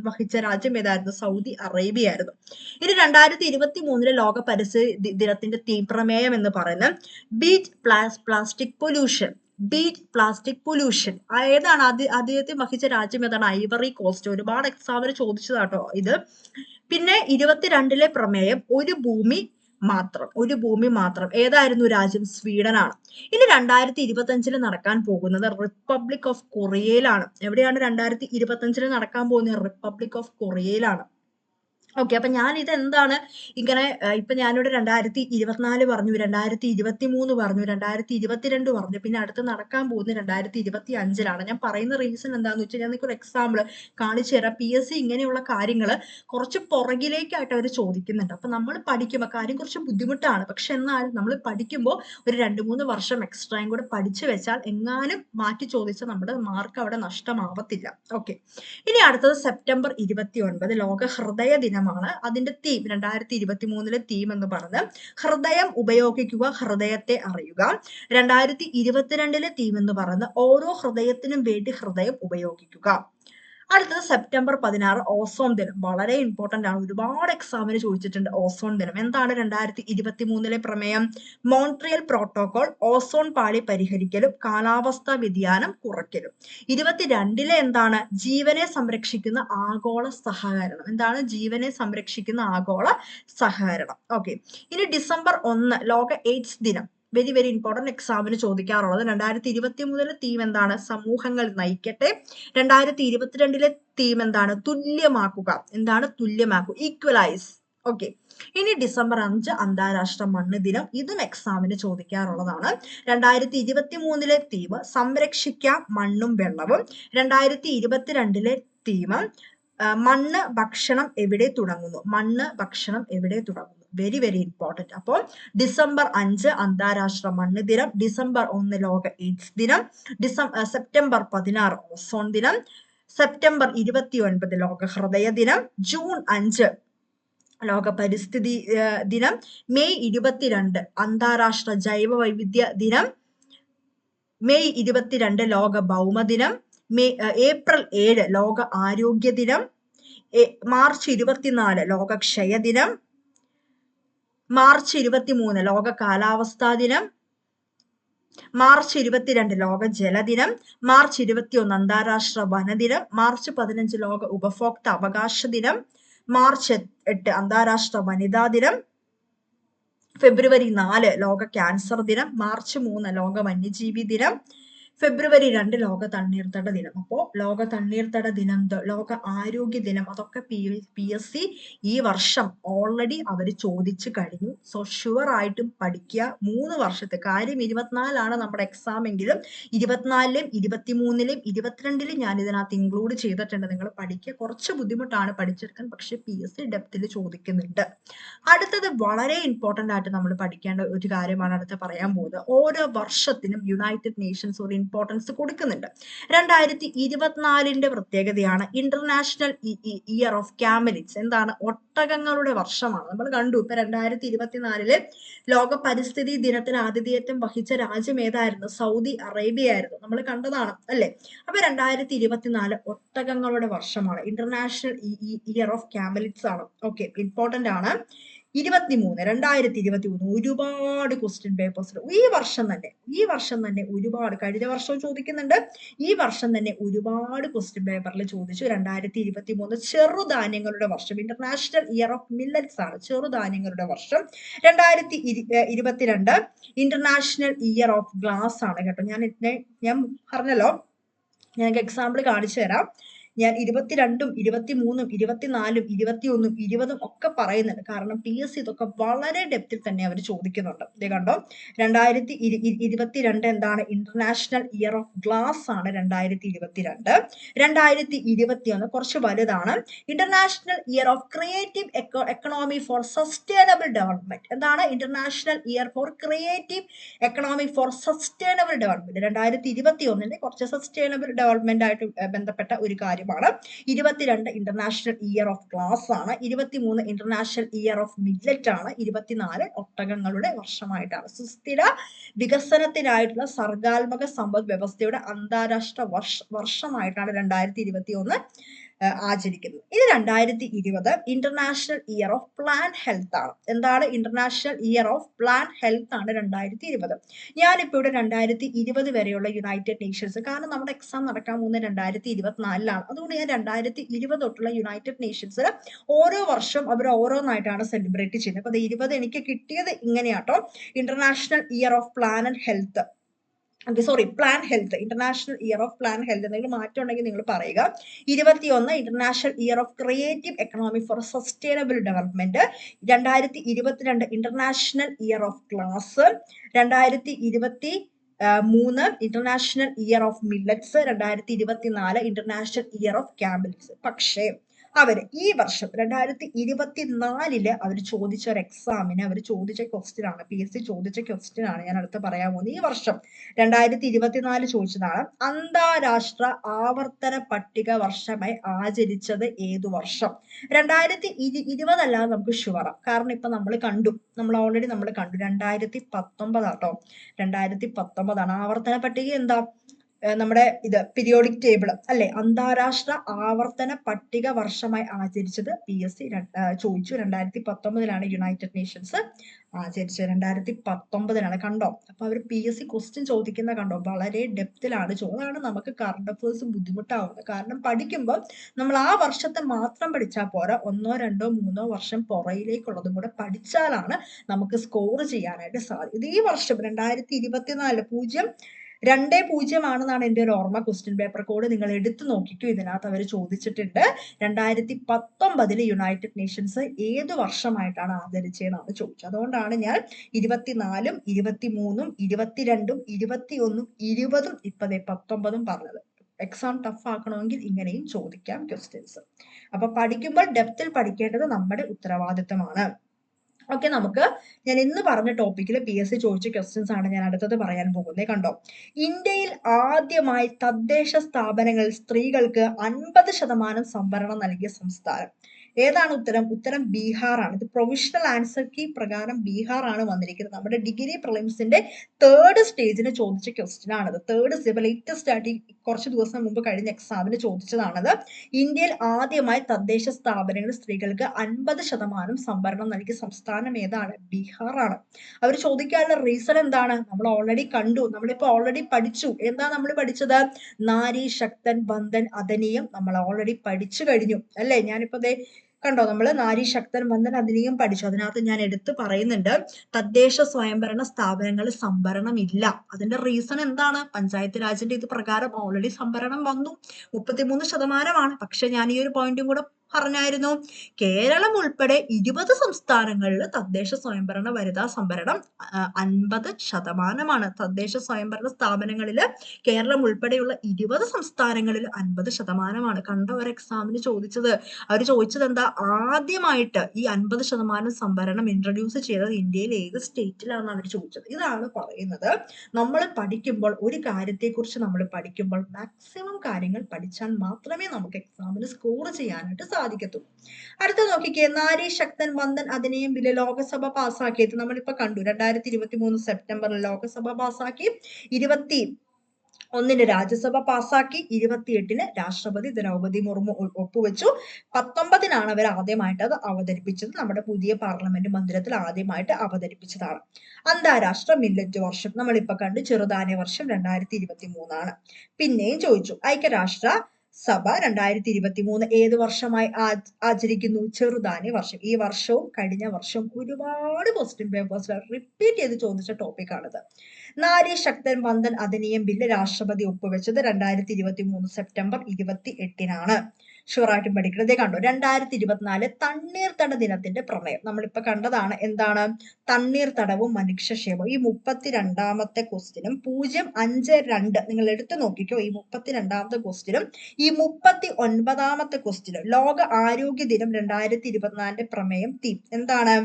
വഹിച്ച രാജ്യം ഏതായിരുന്നു? സൗദി അറേബ്യ ആയിരുന്നു ഇനി രണ്ടായിരത്തി ഇരുപത്തി മൂന്നിലെ ലോക പരിസ്ഥിതി ദിനത്തിന്റെ തീപ്രമേയം എന്ന് പറയുന്നത് beat plas plastic pollution. Beat plastic pollution. ഏതാണ് ആദ്യ ആദ്യത്തെ വഹിച്ച രാജ്യം ഏതാണ്? Ivory Coast. ഒരുപാട് എക്സാമിന് ചോദിച്ചതാട്ടോ ഇത്. പിന്നെ ഇരുപത്തിരണ്ടിലെ പ്രമേയം ഒരു ഭൂമി മാത്രം ഒരു ഭൂമി മാത്രം. ഏതായിരുന്നു രാജ്യം? സ്വീഡനാണ്. ഇനി രണ്ടായിരത്തി ഇരുപത്തി അഞ്ചിൽ നടക്കാൻ പോകുന്നത് റിപ്പബ്ലിക് ഓഫ് കൊറിയയിലാണ് എവിടെയാണ് രണ്ടായിരത്തി ഇരുപത്തി അഞ്ചിൽ നടക്കാൻ പോകുന്നത്? റിപ്പബ്ലിക് ഓഫ് കൊറിയയിലാണ് ഓക്കെ അപ്പൊ ഞാൻ ഇത് എന്താണ് ഇങ്ങനെ ഇപ്പൊ ഞാനിവിടെ രണ്ടായിരത്തി ഇരുപത്തിനാല് പറഞ്ഞു രണ്ടായിരത്തി ഇരുപത്തി മൂന്ന് പറഞ്ഞു രണ്ടായിരത്തി ഇരുപത്തിരണ്ട് പറഞ്ഞു പിന്നെ അടുത്ത് നടക്കാൻ പോകുന്ന രണ്ടായിരത്തി ഇരുപത്തി അഞ്ചിലാണ് ഞാൻ പറയുന്ന റീസൺ എന്താണെന്ന് വെച്ചാൽ ഞാൻ ഒരു എക്സാമ്പിൾ കാണിച്ചു തരാം. പി എസ് സി ഇങ്ങനെയുള്ള കാര്യങ്ങൾ കുറച്ച് പുറകിലേക്കായിട്ട് അവർ ചോദിക്കുന്നുണ്ട്. അപ്പൊ നമ്മൾ പഠിക്കുമ്പോൾ കാര്യം കുറച്ച് ബുദ്ധിമുട്ടാണ്. പക്ഷെ എന്നാലും നമ്മൾ പഠിക്കുമ്പോൾ ഒരു രണ്ട് മൂന്ന് വർഷം എക്സ്ട്രായും കൂടെ പഠിച്ചു വെച്ചാൽ എങ്ങാനും മാറ്റി ചോദിച്ചാൽ നമ്മുടെ മാർക്ക് അവിടെ നഷ്ടമാവത്തില്ല. ഓക്കെ ഇനി അടുത്തത് സെപ്റ്റംബർ ഇരുപത്തി ഒൻപത് ലോക ഹൃദയ ദിനമാണ് അതിന്റെ തീം രണ്ടായിരത്തി ഇരുപത്തി മൂന്നിലെ തീം എന്ന് പറഞ്ഞ് ഹൃദയം ഉപയോഗിക്കുക ഹൃദയത്തെ അറിയുക. രണ്ടായിരത്തി ഇരുപത്തിരണ്ടിലെ തീം എന്ന് പറയുന്നത് ഓരോ ഹൃദയത്തിനും വേണ്ടി ഹൃദയം ഉപയോഗിക്കുക. അടുത്തത് സെപ്റ്റംബർ പതിനാറ് ഓസോൺ ദിനം. വളരെ ഇമ്പോർട്ടന്റ് ആണ്. ഒരുപാട് എക്സാമിന് ചോദിച്ചിട്ടുണ്ട് ഓസോൺ ദിനം. എന്താണ് രണ്ടായിരത്തി ഇരുപത്തി മൂന്നിലെ പ്രമേയം? മോൺട്രിയൽ പ്രോട്ടോകോൾ ഓസോൺ പാളി പരിഹരിക്കലും കാലാവസ്ഥാ വ്യതിയാനം കുറയ്ക്കലും. ഇരുപത്തിരണ്ടിലെ എന്താണ്? ജീവനെ സംരക്ഷിക്കുന്ന ആഗോള സഹകരണം. എന്താണ് ജീവനെ സംരക്ഷിക്കുന്ന ആഗോള സഹകരണം? ഓക്കെ ഇനി ഡിസംബർ ഒന്ന് ലോക എയ്ഡ്സ് ദിനം. വെരി വെരി ഇമ്പോർട്ടന്റ് എക്സാമിന് ചോദിക്കാറുള്ളത്. രണ്ടായിരത്തി ഇരുപത്തി മൂന്നിലെ തീം എന്താണ്? സമൂഹങ്ങൾ നയിക്കട്ടെ. രണ്ടായിരത്തി ഇരുപത്തിരണ്ടിലെ തീം എന്താണ്? തുല്യമാക്കുക. എന്താണ്? തുല്യമാക്കുക ഈക്വലൈസ് ഓക്കെ ഇനി ഡിസംബർ അഞ്ച് അന്താരാഷ്ട്ര മണ്ണ് ദിനം. ഇതും എക്സാമിന് ചോദിക്കാറുള്ളതാണ്. രണ്ടായിരത്തി ഇരുപത്തി മൂന്നിലെ തീം സംരക്ഷിക്കാം മണ്ണും വെള്ളവും. രണ്ടായിരത്തി ഇരുപത്തിരണ്ടിലെ തീം മണ്ണ് ഭക്ഷണം എവിടെ തുടങ്ങുന്നു? മണ്ണ് ഭക്ഷണം എവിടെ തുടങ്ങുന്നു? വെരി വെരി ഇമ്പോർട്ടന്റ് അപ്പോൾ ഡിസംബർ അഞ്ച് അന്താരാഷ്ട്ര മണ്ണ് ദിനം ഡിസംബർ ഒന്ന് ലോക എയ്ഡ്സ് ദിനം ഡിസം സെപ്റ്റംബർ പതിനാറ് ഓസോൺ ദിനം സെപ്റ്റംബർ ഇരുപത്തി ഒൻപത് ലോക ഹൃദയ ദിനം ജൂൺ അഞ്ച് ലോക പരിസ്ഥിതി ദിനം മെയ് ഇരുപത്തിരണ്ട് അന്താരാഷ്ട്ര ജൈവ വൈവിധ്യ ദിനം മെയ് ഇരുപത്തിരണ്ട് ലോക ഭൗമ ദിനം മെയ് ഏപ്രിൽ ഏഴ് ലോക ആരോഗ്യ ദിനം മാർച്ച് ഇരുപത്തിനാല് ലോക ക്ഷയ ദിനം മാർച്ച് ഇരുപത്തിമൂന്ന് ലോക കാലാവസ്ഥാ ദിനം. മാർച്ച് ഇരുപത്തിരണ്ട് ലോക ജലദിനം. മാർച്ച് ഇരുപത്തിയൊന്ന് അന്താരാഷ്ട്ര വനദിനം. മാർച്ച് പതിനഞ്ച് ലോക ഉപഭോക്തൃ അവകാശ ദിനം. മാർച്ച് എട്ട് അന്താരാഷ്ട്ര വനിതാ ദിനം. ഫെബ്രുവരി നാല് ലോക ക്യാൻസർ ദിനം. മാർച്ച് മൂന്ന് ലോക വന്യജീവി ദിനം. ഫെബ്രുവരി രണ്ട് ലോക തണ്ണീർത്തട ദിനം. അപ്പോൾ ലോക തണ്ണീർത്തട ദിനം ലോക ആരോഗ്യ ദിനം അതൊക്കെ പി പി എസ് സി ഈ വർഷം ഓൾറെഡി അവർ ചോദിച്ചു കഴിഞ്ഞു. സോ ഷുവർ ആയിട്ടും പഠിക്കുക മൂന്ന് വർഷത്തെ. കാര്യം ഇരുപത്തിനാലാണ് നമ്മുടെ എക്സാം എങ്കിലും ഇരുപത്തിനാലിലും ഇരുപത്തിമൂന്നിലും ഇരുപത്തിരണ്ടിലും ഞാൻ ഇതിനകത്ത് ഇൻക്ലൂഡ് ചെയ്തിട്ടുണ്ട്. നിങ്ങൾ പഠിക്കുക കുറച്ച് ബുദ്ധിമുട്ടാണ് പഠിച്ചെടുക്കാൻ. പക്ഷെ പി എസ് സി ഡെപ്തിൽ ചോദിക്കുന്നുണ്ട്. അടുത്തത് വളരെ ഇമ്പോർട്ടന്റ് ആയിട്ട് നമ്മൾ പഠിക്കേണ്ട ഒരു കാര്യമാണ് അടുത്ത് പറയാൻ പോകുന്നത്. ഓരോ വർഷത്തിനും യുണൈറ്റഡ് നേഷൻസ് ഒരു ഇമ്പോർട്ടൻസ് കൊടുക്കുന്നുണ്ട്. രണ്ടായിരത്തി ഇരുപത്തിനാലിന്റെ പ്രത്യേകതയാണ് ഇന്റർനാഷണൽ ഇയർ ഓഫ് ക്യാമലിറ്റ്സ് എന്താണ്? ഒട്ടകങ്ങളുടെ വർഷമാണ്. നമ്മൾ കണ്ടു. ഇപ്പൊ രണ്ടായിരത്തി ഇരുപത്തിനാലിൽ ലോക പരിസ്ഥിതി ദിനത്തിന് ആതിഥേയത്വം വഹിച്ച രാജ്യം ഏതായിരുന്നു? സൗദി അറേബ്യ ആയിരുന്നു നമ്മൾ കണ്ടതാണ് അല്ലെ? അപ്പൊ രണ്ടായിരത്തി ഇരുപത്തിനാല് ഒട്ടകങ്ങളുടെ വർഷമാണ്. ഇന്റർനാഷണൽ ഇയർ ഓഫ് ക്യാമലിറ്റ്സ് ആണ്. ഓക്കെ ഇമ്പോർട്ടന്റ് ആണ്. ഇരുപത്തിമൂന്ന് രണ്ടായിരത്തി ഇരുപത്തി മൂന്ന് ഒരുപാട് ക്വസ്റ്റ്യൻ പേപ്പേഴ്സ് ഈ വർഷം തന്നെ ഈ വർഷം തന്നെ ഒരുപാട് കഴിഞ്ഞ വർഷവും ചോദിക്കുന്നുണ്ട്. ഈ വർഷം തന്നെ ഒരുപാട് ക്വസ്റ്റ്യൻ പേപ്പറിൽ ചോദിച്ചു. രണ്ടായിരത്തി ഇരുപത്തി മൂന്ന് ചെറുധാന്യങ്ങളുടെ വർഷം ഇന്റർനാഷണൽ ഇയർ ഓഫ് മില്ലറ്റ്സ് ആണ് ചെറുധാന്യങ്ങളുടെ വർഷം. രണ്ടായിരത്തി ഇരുപത്തിരണ്ട് ഇന്റർനാഷണൽ ഇയർ ഓഫ് ഗ്ലാസ് ആണ് കേട്ടോ. ഞാൻ ഞാൻ പറഞ്ഞല്ലോ ഞങ്ങൾക്ക് എക്സാമ്പിൾ കാണിച്ചു തരാം. ഞാൻ ഇരുപത്തിരണ്ടും ഇരുപത്തിമൂന്നും ഇരുപത്തിനാലും ഇരുപത്തിയൊന്നും ഇരുപതും ഒക്കെ പറയുന്നുണ്ട്. കാരണം പി എസ് സി ഇതൊക്കെ വളരെ ഡെപ്തിൽ തന്നെ അവർ ചോദിക്കുന്നുണ്ട്. ഇത് കണ്ടോ? രണ്ടായിരത്തി ഇരു- ഇരു- ഇരുപത്തിരണ്ട് എന്താണ് ഇന്റർനാഷണൽ ഇയർ ഓഫ് ഗ്ലാസ് ആണ് രണ്ടായിരത്തി ഇരുപത്തിരണ്ട്. രണ്ടായിരത്തി ഇരുപത്തിയൊന്ന് കുറച്ച് വലുതാണ്. International year of creative economy for sustainable development എന്താണ് international year for creative economy for sustainable development രണ്ടായിരത്തി ഇരുപത്തി ഒന്നിന്റെ കുറച്ച് സസ്റ്റൈനബിൾ ഡെവലപ്മെന്റ് ആയിട്ട് ബന്ധപ്പെട്ട ഒരു കാര്യമാണ് ഇരുപത്തിരണ്ട് ഇന്റർനാഷണൽ ഇയർ ഓഫ് ക്ലാസ് ആണ്. ഇരുപത്തിമൂന്ന് ഇന്റർനാഷണൽ ഇയർ ഓഫ് മില്ലറ്റ് ആണ്. ഇരുപത്തിനാല് ഒട്ടകങ്ങളുടെ വർഷമായിട്ടാണ്. സുസ്ഥിര വികസനത്തിനായിട്ടുള്ള സർഗാത്മക സമ്പദ് വ്യവസ്ഥയുടെ അന്താരാഷ്ട്ര വർഷ വർഷമായിട്ടാണ് രണ്ടായിരത്തി ഇരുപത്തി ഒന്ന് ആചരിക്കുന്നത് ഇത് രണ്ടായിരത്തി ഇരുപത് international year of plant health ആണ്. എന്താണ് international year of plant health ആണ് രണ്ടായിരത്തി ഇരുപത് ഞാനിപ്പോൾ ഇവിടെ രണ്ടായിരത്തി ഇരുപത് വരെയുള്ള യുണൈറ്റഡ് നേഷൻസ് കാരണം നമ്മുടെ എക്സാം നടക്കാൻ പോകുന്നത് രണ്ടായിരത്തി ഇരുപത്തിനാലിലാണ് അതുകൊണ്ട് ഞാൻ രണ്ടായിരത്തി ഇരുപത് തൊട്ടുള്ള യുണൈറ്റഡ് നേഷൻസ് ഓരോ വർഷം അവർ ഓരോന്നായിട്ടാണ് സെലിബ്രേറ്റ് ചെയ്യുന്നത്. അപ്പൊ ഇരുപത് എനിക്ക് കിട്ടിയത് ഇങ്ങനെയാട്ടോ. International year of plant and health sorry plant health international year of plant health എന്തെങ്കിലും മാറ്റം ഉണ്ടെങ്കിൽ നിങ്ങൾ പറയുക. ഇരുപത്തിയൊന്ന് international year of creative economy for sustainable development രണ്ടായിരത്തി ഇരുപത്തിരണ്ട് ഇന്റർനാഷണൽ ഇയർ ഓഫ് ക്ലാസ് രണ്ടായിരത്തി ഇരുപത്തി മൂന്ന് ഇന്റർനാഷണൽ ഇയർ ഓഫ് മില്ലറ്റ്സ് രണ്ടായിരത്തി ഇരുപത്തിനാല് ഇന്റർനാഷണൽ ഇയർ ഓഫ് ക്യാബിനറ്റ്സ് പക്ഷേ അവർ ഈ വർഷം രണ്ടായിരത്തി ഇരുപത്തിനാലിൽ അവർ ചോദിച്ച ഒരു എക്സാമിന് അവർ ചോദിച്ച ക്വസ്റ്റ്യൻ ആണ് പി എസ് സി ചോദിച്ച ക്വസ്റ്റ്യൻ ആണ് ഞാൻ അടുത്ത് പറയാൻ പോകുന്നത്. ഈ വർഷം രണ്ടായിരത്തി ഇരുപത്തിനാല് ചോദിച്ചതാണ് അന്താരാഷ്ട്ര ആവർത്തന പട്ടിക വർഷമായി ആചരിച്ചത് ഏതു വർഷം? രണ്ടായിരത്തി ഇരു ഇരുപതല്ലാതെ നമുക്ക് ഷുവറാം കാരണം ഇപ്പൊ നമ്മൾ കണ്ടു നമ്മൾ ഓൾറെഡി നമ്മൾ കണ്ടു രണ്ടായിരത്തി പത്തൊമ്പതാട്ടോ രണ്ടായിരത്തി പത്തൊമ്പതാണ് ആവർത്തന പട്ടിക എന്താ? നമ്മുടെ ഇത് പീരിയോഡിക് ടേബിൾ അല്ലെ? അന്താരാഷ്ട്ര ആവർത്തന പട്ടിക വർഷമായി ആചരിച്ചത് പി എസ് സി ചോദിച്ചു. രണ്ടായിരത്തി പത്തൊമ്പതിലാണ് യുണൈറ്റഡ് നേഷൻസ് ആചരിച്ചത്. രണ്ടായിരത്തി പത്തൊമ്പതിലാണ് കണ്ടോ? അപ്പൊ അവർ പി എസ് സി ക്വസ്റ്റ്യൻ ചോദിക്കുന്ന കണ്ടോ? വളരെ ഡെപ്തിലാണ് ചോദാണ് നമുക്ക് കറണ്ട് അഫേഴ്സ് ബുദ്ധിമുട്ടാവുന്നത്. കാരണം പഠിക്കുമ്പോൾ നമ്മൾ ആ വർഷത്തെ മാത്രം പഠിച്ചാൽ പോരാ. ഒന്നോ രണ്ടോ മൂന്നോ വർഷം പുറയിലേക്കുള്ളതും കൂടെ പഠിച്ചാലാണ് നമുക്ക് സ്കോർ ചെയ്യാനായിട്ട് സാധിക്കും ഈ വർഷം രണ്ടായിരത്തി ഇരുപത്തിനാല് പൂജ്യം രണ്ടേ പൂജ്യമാണെന്നാണ് എന്റെ ഒരു ഓർമ്മ ക്വസ്റ്റ്യൻ പേപ്പർ കോഡ് നിങ്ങൾ എടുത്തു നോക്കിക്കൂ ഇതിനകത്ത് അവർ ചോദിച്ചിട്ടുണ്ട്. രണ്ടായിരത്തി പത്തൊമ്പതിൽ യുണൈറ്റഡ് നേഷൻസ് ഏത് വർഷമായിട്ടാണ് ആചരിച്ചതെന്നാണ് ചോദിച്ചത്. അതുകൊണ്ടാണ് ഞാൻ ഇരുപത്തിനാലും ഇരുപത്തിമൂന്നും ഇരുപത്തിരണ്ടും ഇരുപത്തിയൊന്നും ഇരുപതും ഇപ്പതേ പത്തൊമ്പതും പറഞ്ഞത്. എക്സാം ടഫ് ആക്കണമെങ്കിൽ ഇങ്ങനെയും ചോദിക്കാം ക്വസ്റ്റ്യൻസ് അപ്പൊ പഠിക്കുമ്പോൾ ഡെപ്തിൽ പഠിക്കേണ്ടത് നമ്മുടെ ഉത്തരവാദിത്തമാണ്. ഓക്കെ നമുക്ക് ഞാൻ ഇന്ന് പറഞ്ഞ ടോപ്പിക്കിൽ പി എസ് സി ചോദിച്ച ക്വസ്റ്റ്യൻസ് ആണ് ഞാൻ അടുത്തത് പറയാൻ പോകുന്നത്. കണ്ടോ? ഇന്ത്യയിൽ ആദ്യമായി തദ്ദേശ സ്ഥാപനങ്ങളിൽ സ്ത്രീകൾക്ക് അൻപത് ശതമാനം സംവരണം നൽകിയ സംസ്ഥാനം. ഏതാണ് ഉത്തരം? ഉത്തരം ബീഹാർ ആണ് ഇത് പ്രൊവിഷണൽ ആൻസർ കീ പ്രകാരം ബീഹാർ ആണ് വന്നിരിക്കുന്നത്. നമ്മുടെ ഡിഗ്രി പ്രിലിംസിന്റെ തേർഡ് സ്റ്റേജിന് ചോദിച്ച ക്വസ്റ്റ്യൻ ആണത്. തേർഡ് സ്റ്റേജ് ലേറ്റസ്റ്റ് ആയിട്ട് കുറച്ച് ദിവസം മുമ്പ് കഴിഞ്ഞ എക്സാമിന് ചോദിച്ചതാണത്. ഇന്ത്യയിൽ ആദ്യമായി തദ്ദേശ സ്ഥാപനങ്ങൾ സ്ത്രീകൾക്ക് അൻപത് ശതമാനം സംവരണം നൽകിയ സംസ്ഥാനം ഏതാണ്? ബീഹാർ ആണ് അവർ ചോദിക്കാനുള്ള റീസൺ എന്താണ്? നമ്മൾ ഓൾറെഡി കണ്ടു. നമ്മളിപ്പോ ഓൾറെഡി പഠിച്ചു. എന്താ നമ്മൾ പഠിച്ചത്? നാരി ശക്തൻ ബന്ധൻ അതനീയം നമ്മൾ ഓൾറെഡി പഠിച്ചു കഴിഞ്ഞു. അല്ലേ? ഞാനിപ്പോ ദേ കണ്ടോ? നമ്മൾ നാരി ശക്തൻ വന്ദൻ അതിനെയും പഠിച്ചു. അതിനകത്ത് ഞാൻ എടുത്തു പറയുന്നുണ്ട് തദ്ദേശ സ്വയംഭരണ സ്ഥാപനങ്ങളിൽ സംഭരണം ഇല്ല അതിന്റെ റീസൺ എന്താണ്? പഞ്ചായത്ത് രാജിന്റെ ഇത് പ്രകാരം ഓൾറെഡി സംഭരണം വന്നു. മുപ്പത്തിമൂന്ന് ശതമാനമാണ്. പക്ഷെ ഞാൻ ഈ ഒരു പോയിന്റും കൂടെ പറഞ്ഞായിരുന്നു. കേരളം ഉൾപ്പെടെ ഇരുപത് സംസ്ഥാനങ്ങളിൽ തദ്ദേശ സ്വയംഭരണ വനിതാ സംവരണം അൻപത് ശതമാനമാണ്. തദ്ദേശ സ്വയംഭരണ സ്ഥാപനങ്ങളിൽ കേരളം ഉൾപ്പെടെയുള്ള ഇരുപത് സംസ്ഥാനങ്ങളിൽ അൻപത് ശതമാനമാണ്. കണ്ട ഒരു എക്സാമിന് ചോദിച്ചത്. അവർ ചോദിച്ചത് എന്താ? ആദ്യമായിട്ട് ഈ അൻപത് ശതമാനം സംവരണം ഇൻട്രൊഡ്യൂസ് ചെയ്തത് ഇന്ത്യയിൽ ഏത് സ്റ്റേറ്റിലാണ് അവർ ചോദിച്ചത്. ഇതാണ് പറയുന്നത്. നമ്മൾ പഠിക്കുമ്പോൾ ഒരു കാര്യത്തെക്കുറിച്ച് നമ്മൾ പഠിക്കുമ്പോൾ മാക്സിമം കാര്യങ്ങൾ പഠിച്ചാൽ മാത്രമേ നമുക്ക് എക്സാമിന് സ്കോർ ചെയ്യാനായിട്ട് സാധിക്കത്തുള്ളൂ അടുത്ത നോക്കിക്കേ നാരി ശക്തൻ വന്ദൻ അതിനെയും ബില്ല് ലോകസഭ പാസ്സാക്കിയത് നമ്മളിപ്പോ കണ്ടു. രണ്ടായിരത്തി ഇരുപത്തി മൂന്ന് സെപ്റ്റംബറിൽ ലോകസഭ പാസ്സാക്കി ഇരുപത്തി ഒന്നിന് രാജ്യസഭ പാസ്സാക്കി ഇരുപത്തിയെട്ടിന് രാഷ്ട്രപതി ദ്രൗപതി മുർമു ഒപ്പുവെച്ചു. പത്തൊമ്പതിനാണ് അവർ ആദ്യമായിട്ട് അത് അവതരിപ്പിച്ചത്. നമ്മുടെ പുതിയ പാർലമെന്റ് മന്ദിരത്തിൽ ആദ്യമായിട്ട് അവതരിപ്പിച്ചതാണ്. അന്താരാഷ്ട്ര മില്ലറ്റ് വർഷം നമ്മളിപ്പോ കണ്ടു. ചെറുധാന്യ വർഷം രണ്ടായിരത്തി ഇരുപത്തി മൂന്നാണ് പിന്നെയും ചോദിച്ചു ഐക്യരാഷ്ട്ര സഭ രണ്ടായിരത്തി ഇരുപത്തി മൂന്ന് ഏത് വർഷമായി ആചരിക്കുന്നു? ചെറുതാനി വർഷം. ഈ വർഷവും കഴിഞ്ഞ വർഷവും ഒരുപാട് ക്വസ്റ്റ്യൻ പേപ്പേഴ്സിൽ റിപ്പീറ്റ് ചെയ്ത് ചോദിച്ച ടോപ്പിക്കാണിത് നാരി ശക്തൻ വന്ദൻ അധിനിയം ബില്ല് രാഷ്ട്രപതി ഒപ്പുവെച്ചത് രണ്ടായിരത്തി ഇരുപത്തി മൂന്ന് സെപ്റ്റംബർ ഇരുപത്തി എട്ടിനാണ് ഷുവറായിട്ടും ഇതേ കണ്ടു രണ്ടായിരത്തി ഇരുപത്തിനാല് തണ്ണീർത്തട ദിനത്തിന്റെ പ്രമേയം. നമ്മളിപ്പോ കണ്ടതാണ് എന്താണ്? തണ്ണീർത്തടവും മനുഷ്യക്ഷേമവും. ഈ മുപ്പത്തി രണ്ടാമത്തെ ക്വസ്റ്റിനും പൂജ്യം അഞ്ച് രണ്ട് നിങ്ങൾ എടുത്തു നോക്കിക്കോ. ഈ മുപ്പത്തി രണ്ടാമത്തെ ക്വസ്റ്റിനും ഈ മുപ്പത്തി ഒൻപതാമത്തെ ക്വസ്റ്റിനും ലോക ആരോഗ്യ ദിനം രണ്ടായിരത്തി ഇരുപത്തിനാലിന്റെ പ്രമേയം തീം. എന്താണ്?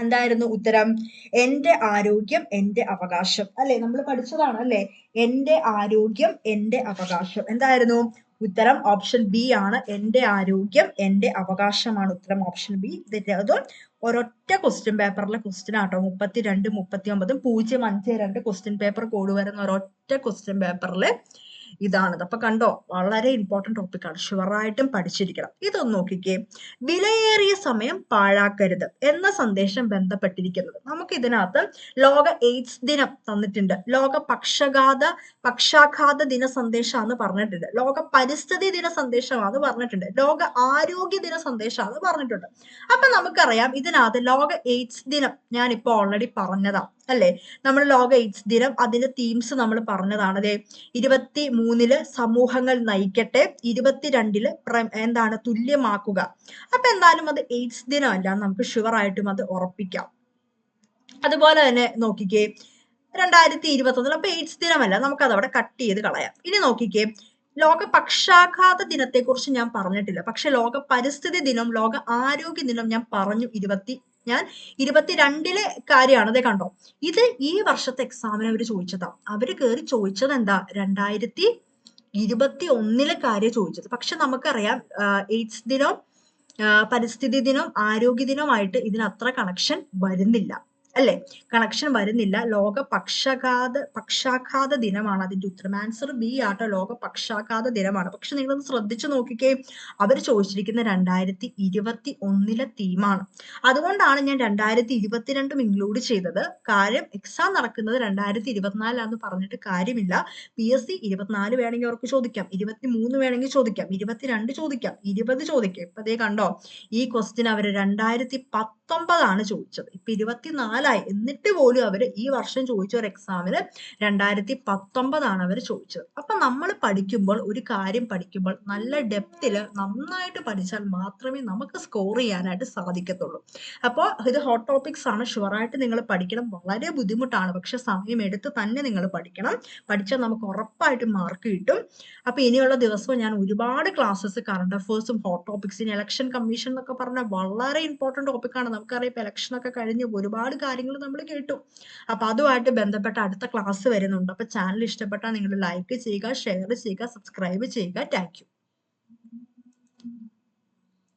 എന്തായിരുന്നു ഉത്തരം? എന്റെ ആരോഗ്യം എന്റെ അവകാശം. അല്ലെ? നമ്മൾ പഠിച്ചതാണ് അല്ലെ? എന്റെ ആരോഗ്യം എന്റെ അവകാശം. എന്തായിരുന്നു? ഉത്തരം ഓപ്ഷൻ ബി ആണ്. എന്റെ ആരോഗ്യം എന്റെ അവകാശമാണ് ഉത്തരം ഓപ്ഷൻ ബി അതും ഒരൊറ്റ ക്വസ്റ്റ്യൻ പേപ്പറിലെ ക്വസ്റ്റ്യൻ ആട്ടോ. മുപ്പത്തി രണ്ട് മുപ്പത്തി ഒമ്പതും പൂജ്യം അഞ്ച് രണ്ട് ക്വസ്റ്റ്യൻ പേപ്പർ കോഡ് വരുന്ന ഒരൊറ്റ ക്വസ്റ്റ്യൻ പേപ്പറിൽ ഇതാണത് അപ്പൊ കണ്ടോ വളരെ ഇമ്പോർട്ടന്റ് ടോപ്പിക്കാണ് ഷുവറായിട്ടും പഠിച്ചിരിക്കണം. ഇതൊന്ന് നോക്കിക്കേ. വിലയേറിയ സമയം പാഴാക്കരുത് എന്ന സന്ദേശം ബന്ധപ്പെട്ടിരിക്കുന്നത്. നമുക്ക് ഇതിനകത്ത് ലോക എയ്ഡ്സ് ദിനം തന്നിട്ടുണ്ട്. ലോക പക്ഷഘാത പക്ഷാഘാത ദിന സന്ദേശമാണ് പറഞ്ഞിട്ടുണ്ട്. ലോക പരിസ്ഥിതി ദിന സന്ദേശമാണ് പറഞ്ഞിട്ടുണ്ട്. ലോക ആരോഗ്യ ദിന സന്ദേശമാണ് പറഞ്ഞിട്ടുണ്ട്. അപ്പൊ നമുക്കറിയാം ഇതിനകത്ത് ലോക എയ്ഡ്സ് ദിനം ഞാൻ ഞാനിപ്പോ ഓൾറെഡി പറഞ്ഞതാ അല്ലെ? നമ്മൾ ലോക എയ്ഡ്സ് ദിനം അതിന്റെ തീംസ് നമ്മൾ പറഞ്ഞതാണ്. അതെ ഇരുപത്തി മൂന്നിൽ സമൂഹങ്ങൾ നയിക്കട്ടെ ഇരുപത്തിരണ്ടിൽ എന്താണ് തുല്യമാക്കുക. അപ്പൊ എന്തായാലും അത് എയ്ഡ്സ് ദിനമല്ല നമുക്ക് ഷുവർ ആയിട്ടും അത് ഉറപ്പിക്കാം. അതുപോലെ തന്നെ നോക്കിക്കേ രണ്ടായിരത്തി ഇരുപത്തി ഒന്നിൽ അപ്പൊ എയ്ഡ്സ് ദിനമല്ല നമുക്ക് അതവിടെ കട്ട് ചെയ്ത് കളയാം. ഇനി നോക്കിക്കേ ലോക പക്ഷാഘാത ദിനത്തെക്കുറിച്ച് ഞാൻ പറഞ്ഞിട്ടില്ല. പക്ഷെ ലോക പരിസ്ഥിതി ദിനം ലോക ആരോഗ്യ ദിനം ഞാൻ പറഞ്ഞു ഇരുപത്തി ഞാൻ ഇരുപത്തിരണ്ടിലെ കാര്യമാണ്. അതേ കണ്ടോ? ഇത് ഈ വർഷത്തെ എക്സാമിന് അവർ ചോദിച്ചതാ. അവർ കയറി ചോദിച്ചത് എന്താ? രണ്ടായിരത്തി ഇരുപത്തി ഒന്നിലെ കാര്യം ചോദിച്ചത്. പക്ഷെ നമുക്കറിയാം എയ്ഡ്സ് ദിനം പരിസ്ഥിതി ദിനം ആരോഗ്യ ദിനമായിട്ട് ഇതിന് അത്ര കണക്ഷൻ വരുന്നില്ല. അല്ലെ? കണക്ഷൻ വരുന്നില്ല. ലോക പക്ഷാഘാത പക്ഷാഘാത ദിനമാണ് അതിന്റെ ഉത്തരം. ആൻസർ ബി ആട്ടോ? ലോക പക്ഷാഘാത ദിനമാണ്. പക്ഷെ നിങ്ങളൊന്ന് ശ്രദ്ധിച്ചു നോക്കിക്കേ. അവർ ചോദിച്ചിരിക്കുന്ന രണ്ടായിരത്തി ഇരുപത്തി ഒന്നിലെ തീമാണ് അതുകൊണ്ടാണ് ഞാൻ രണ്ടായിരത്തി ഇരുപത്തിരണ്ടും ഇൻക്ലൂഡ് ചെയ്തത്. കാര്യം എക്സാം നടക്കുന്നത് രണ്ടായിരത്തി ഇരുപത്തിനാലാന്ന് പറഞ്ഞിട്ട് കാര്യമില്ല. പി എസ് സി ഇരുപത്തിനാല് വേണമെങ്കിൽ അവർക്ക് ചോദിക്കാം. ഇരുപത്തി മൂന്ന് വേണമെങ്കിൽ ചോദിക്കാം. ഇരുപത്തിരണ്ട് ചോദിക്കാം. ഇരുപത് ചോദിക്കാം. ഇപ്പൊ അതേ കണ്ടോ? ഈ ക്വസ്റ്റ്യൻ അവർ രണ്ടായിരത്തി പത്തൊമ്പതാണ് ചോദിച്ചത്. ഇപ്പൊ ഇരുപത്തിനാലായി. നാലായി എന്നിട്ട് പോലും അവർ ഈ വർഷം ചോദിച്ച ഒരു എക്സാമിന് രണ്ടായിരത്തി പത്തൊമ്പതാണ് അവർ ചോദിച്ചത്. അപ്പൊ നമ്മൾ പഠിക്കുമ്പോൾ ഒരു കാര്യം പഠിക്കുമ്പോൾ നല്ല ഡെപ്തിൽ നന്നായിട്ട് പഠിച്ചാൽ മാത്രമേ നമുക്ക് സ്കോർ ചെയ്യാനായിട്ട് സാധിക്കത്തുള്ളൂ. അപ്പോൾ ഇത് ഹോട്ട് ടോപ്പിക്സ് ആണ്. ഷുവറായിട്ട് നിങ്ങൾ പഠിക്കണം. വളരെ ബുദ്ധിമുട്ടാണ്. പക്ഷെ സമയം എടുത്ത് തന്നെ നിങ്ങൾ പഠിക്കണം. പഠിച്ചാൽ നമുക്ക് ഉറപ്പായിട്ട് മാർക്ക് കിട്ടും. അപ്പൊ ഇനിയുള്ള ദിവസവും ഞാൻ ഒരുപാട് ക്ലാസ്സസ് കറണ്ട് അഫേഴ്സും ഹോട്ട് ടോപ്പിക്സിന് ഇലക്ഷൻ കമ്മീഷൻ എന്നൊക്കെ പറഞ്ഞാൽ വളരെ ഇമ്പോർട്ടന്റ് ടോപ്പിക്കാണ് നമുക്കറിയാം ഇലക്ഷൻ ഒക്കെ കഴിഞ്ഞ് ഒരുപാട് കാര്യങ്ങൾ നമ്മൾ കേട്ടു. അപ്പൊ അതുമായിട്ട് ബന്ധപ്പെട്ട അടുത്ത ക്ലാസ് വരുന്നുണ്ട്. അപ്പൊ ചാനൽ ഇഷ്ടപ്പെട്ടാൽ നിങ്ങൾ ലൈക്ക് ചെയ്യുക ഷെയർ ചെയ്യുക സബ്സ്ക്രൈബ് ചെയ്യുക. താങ്ക്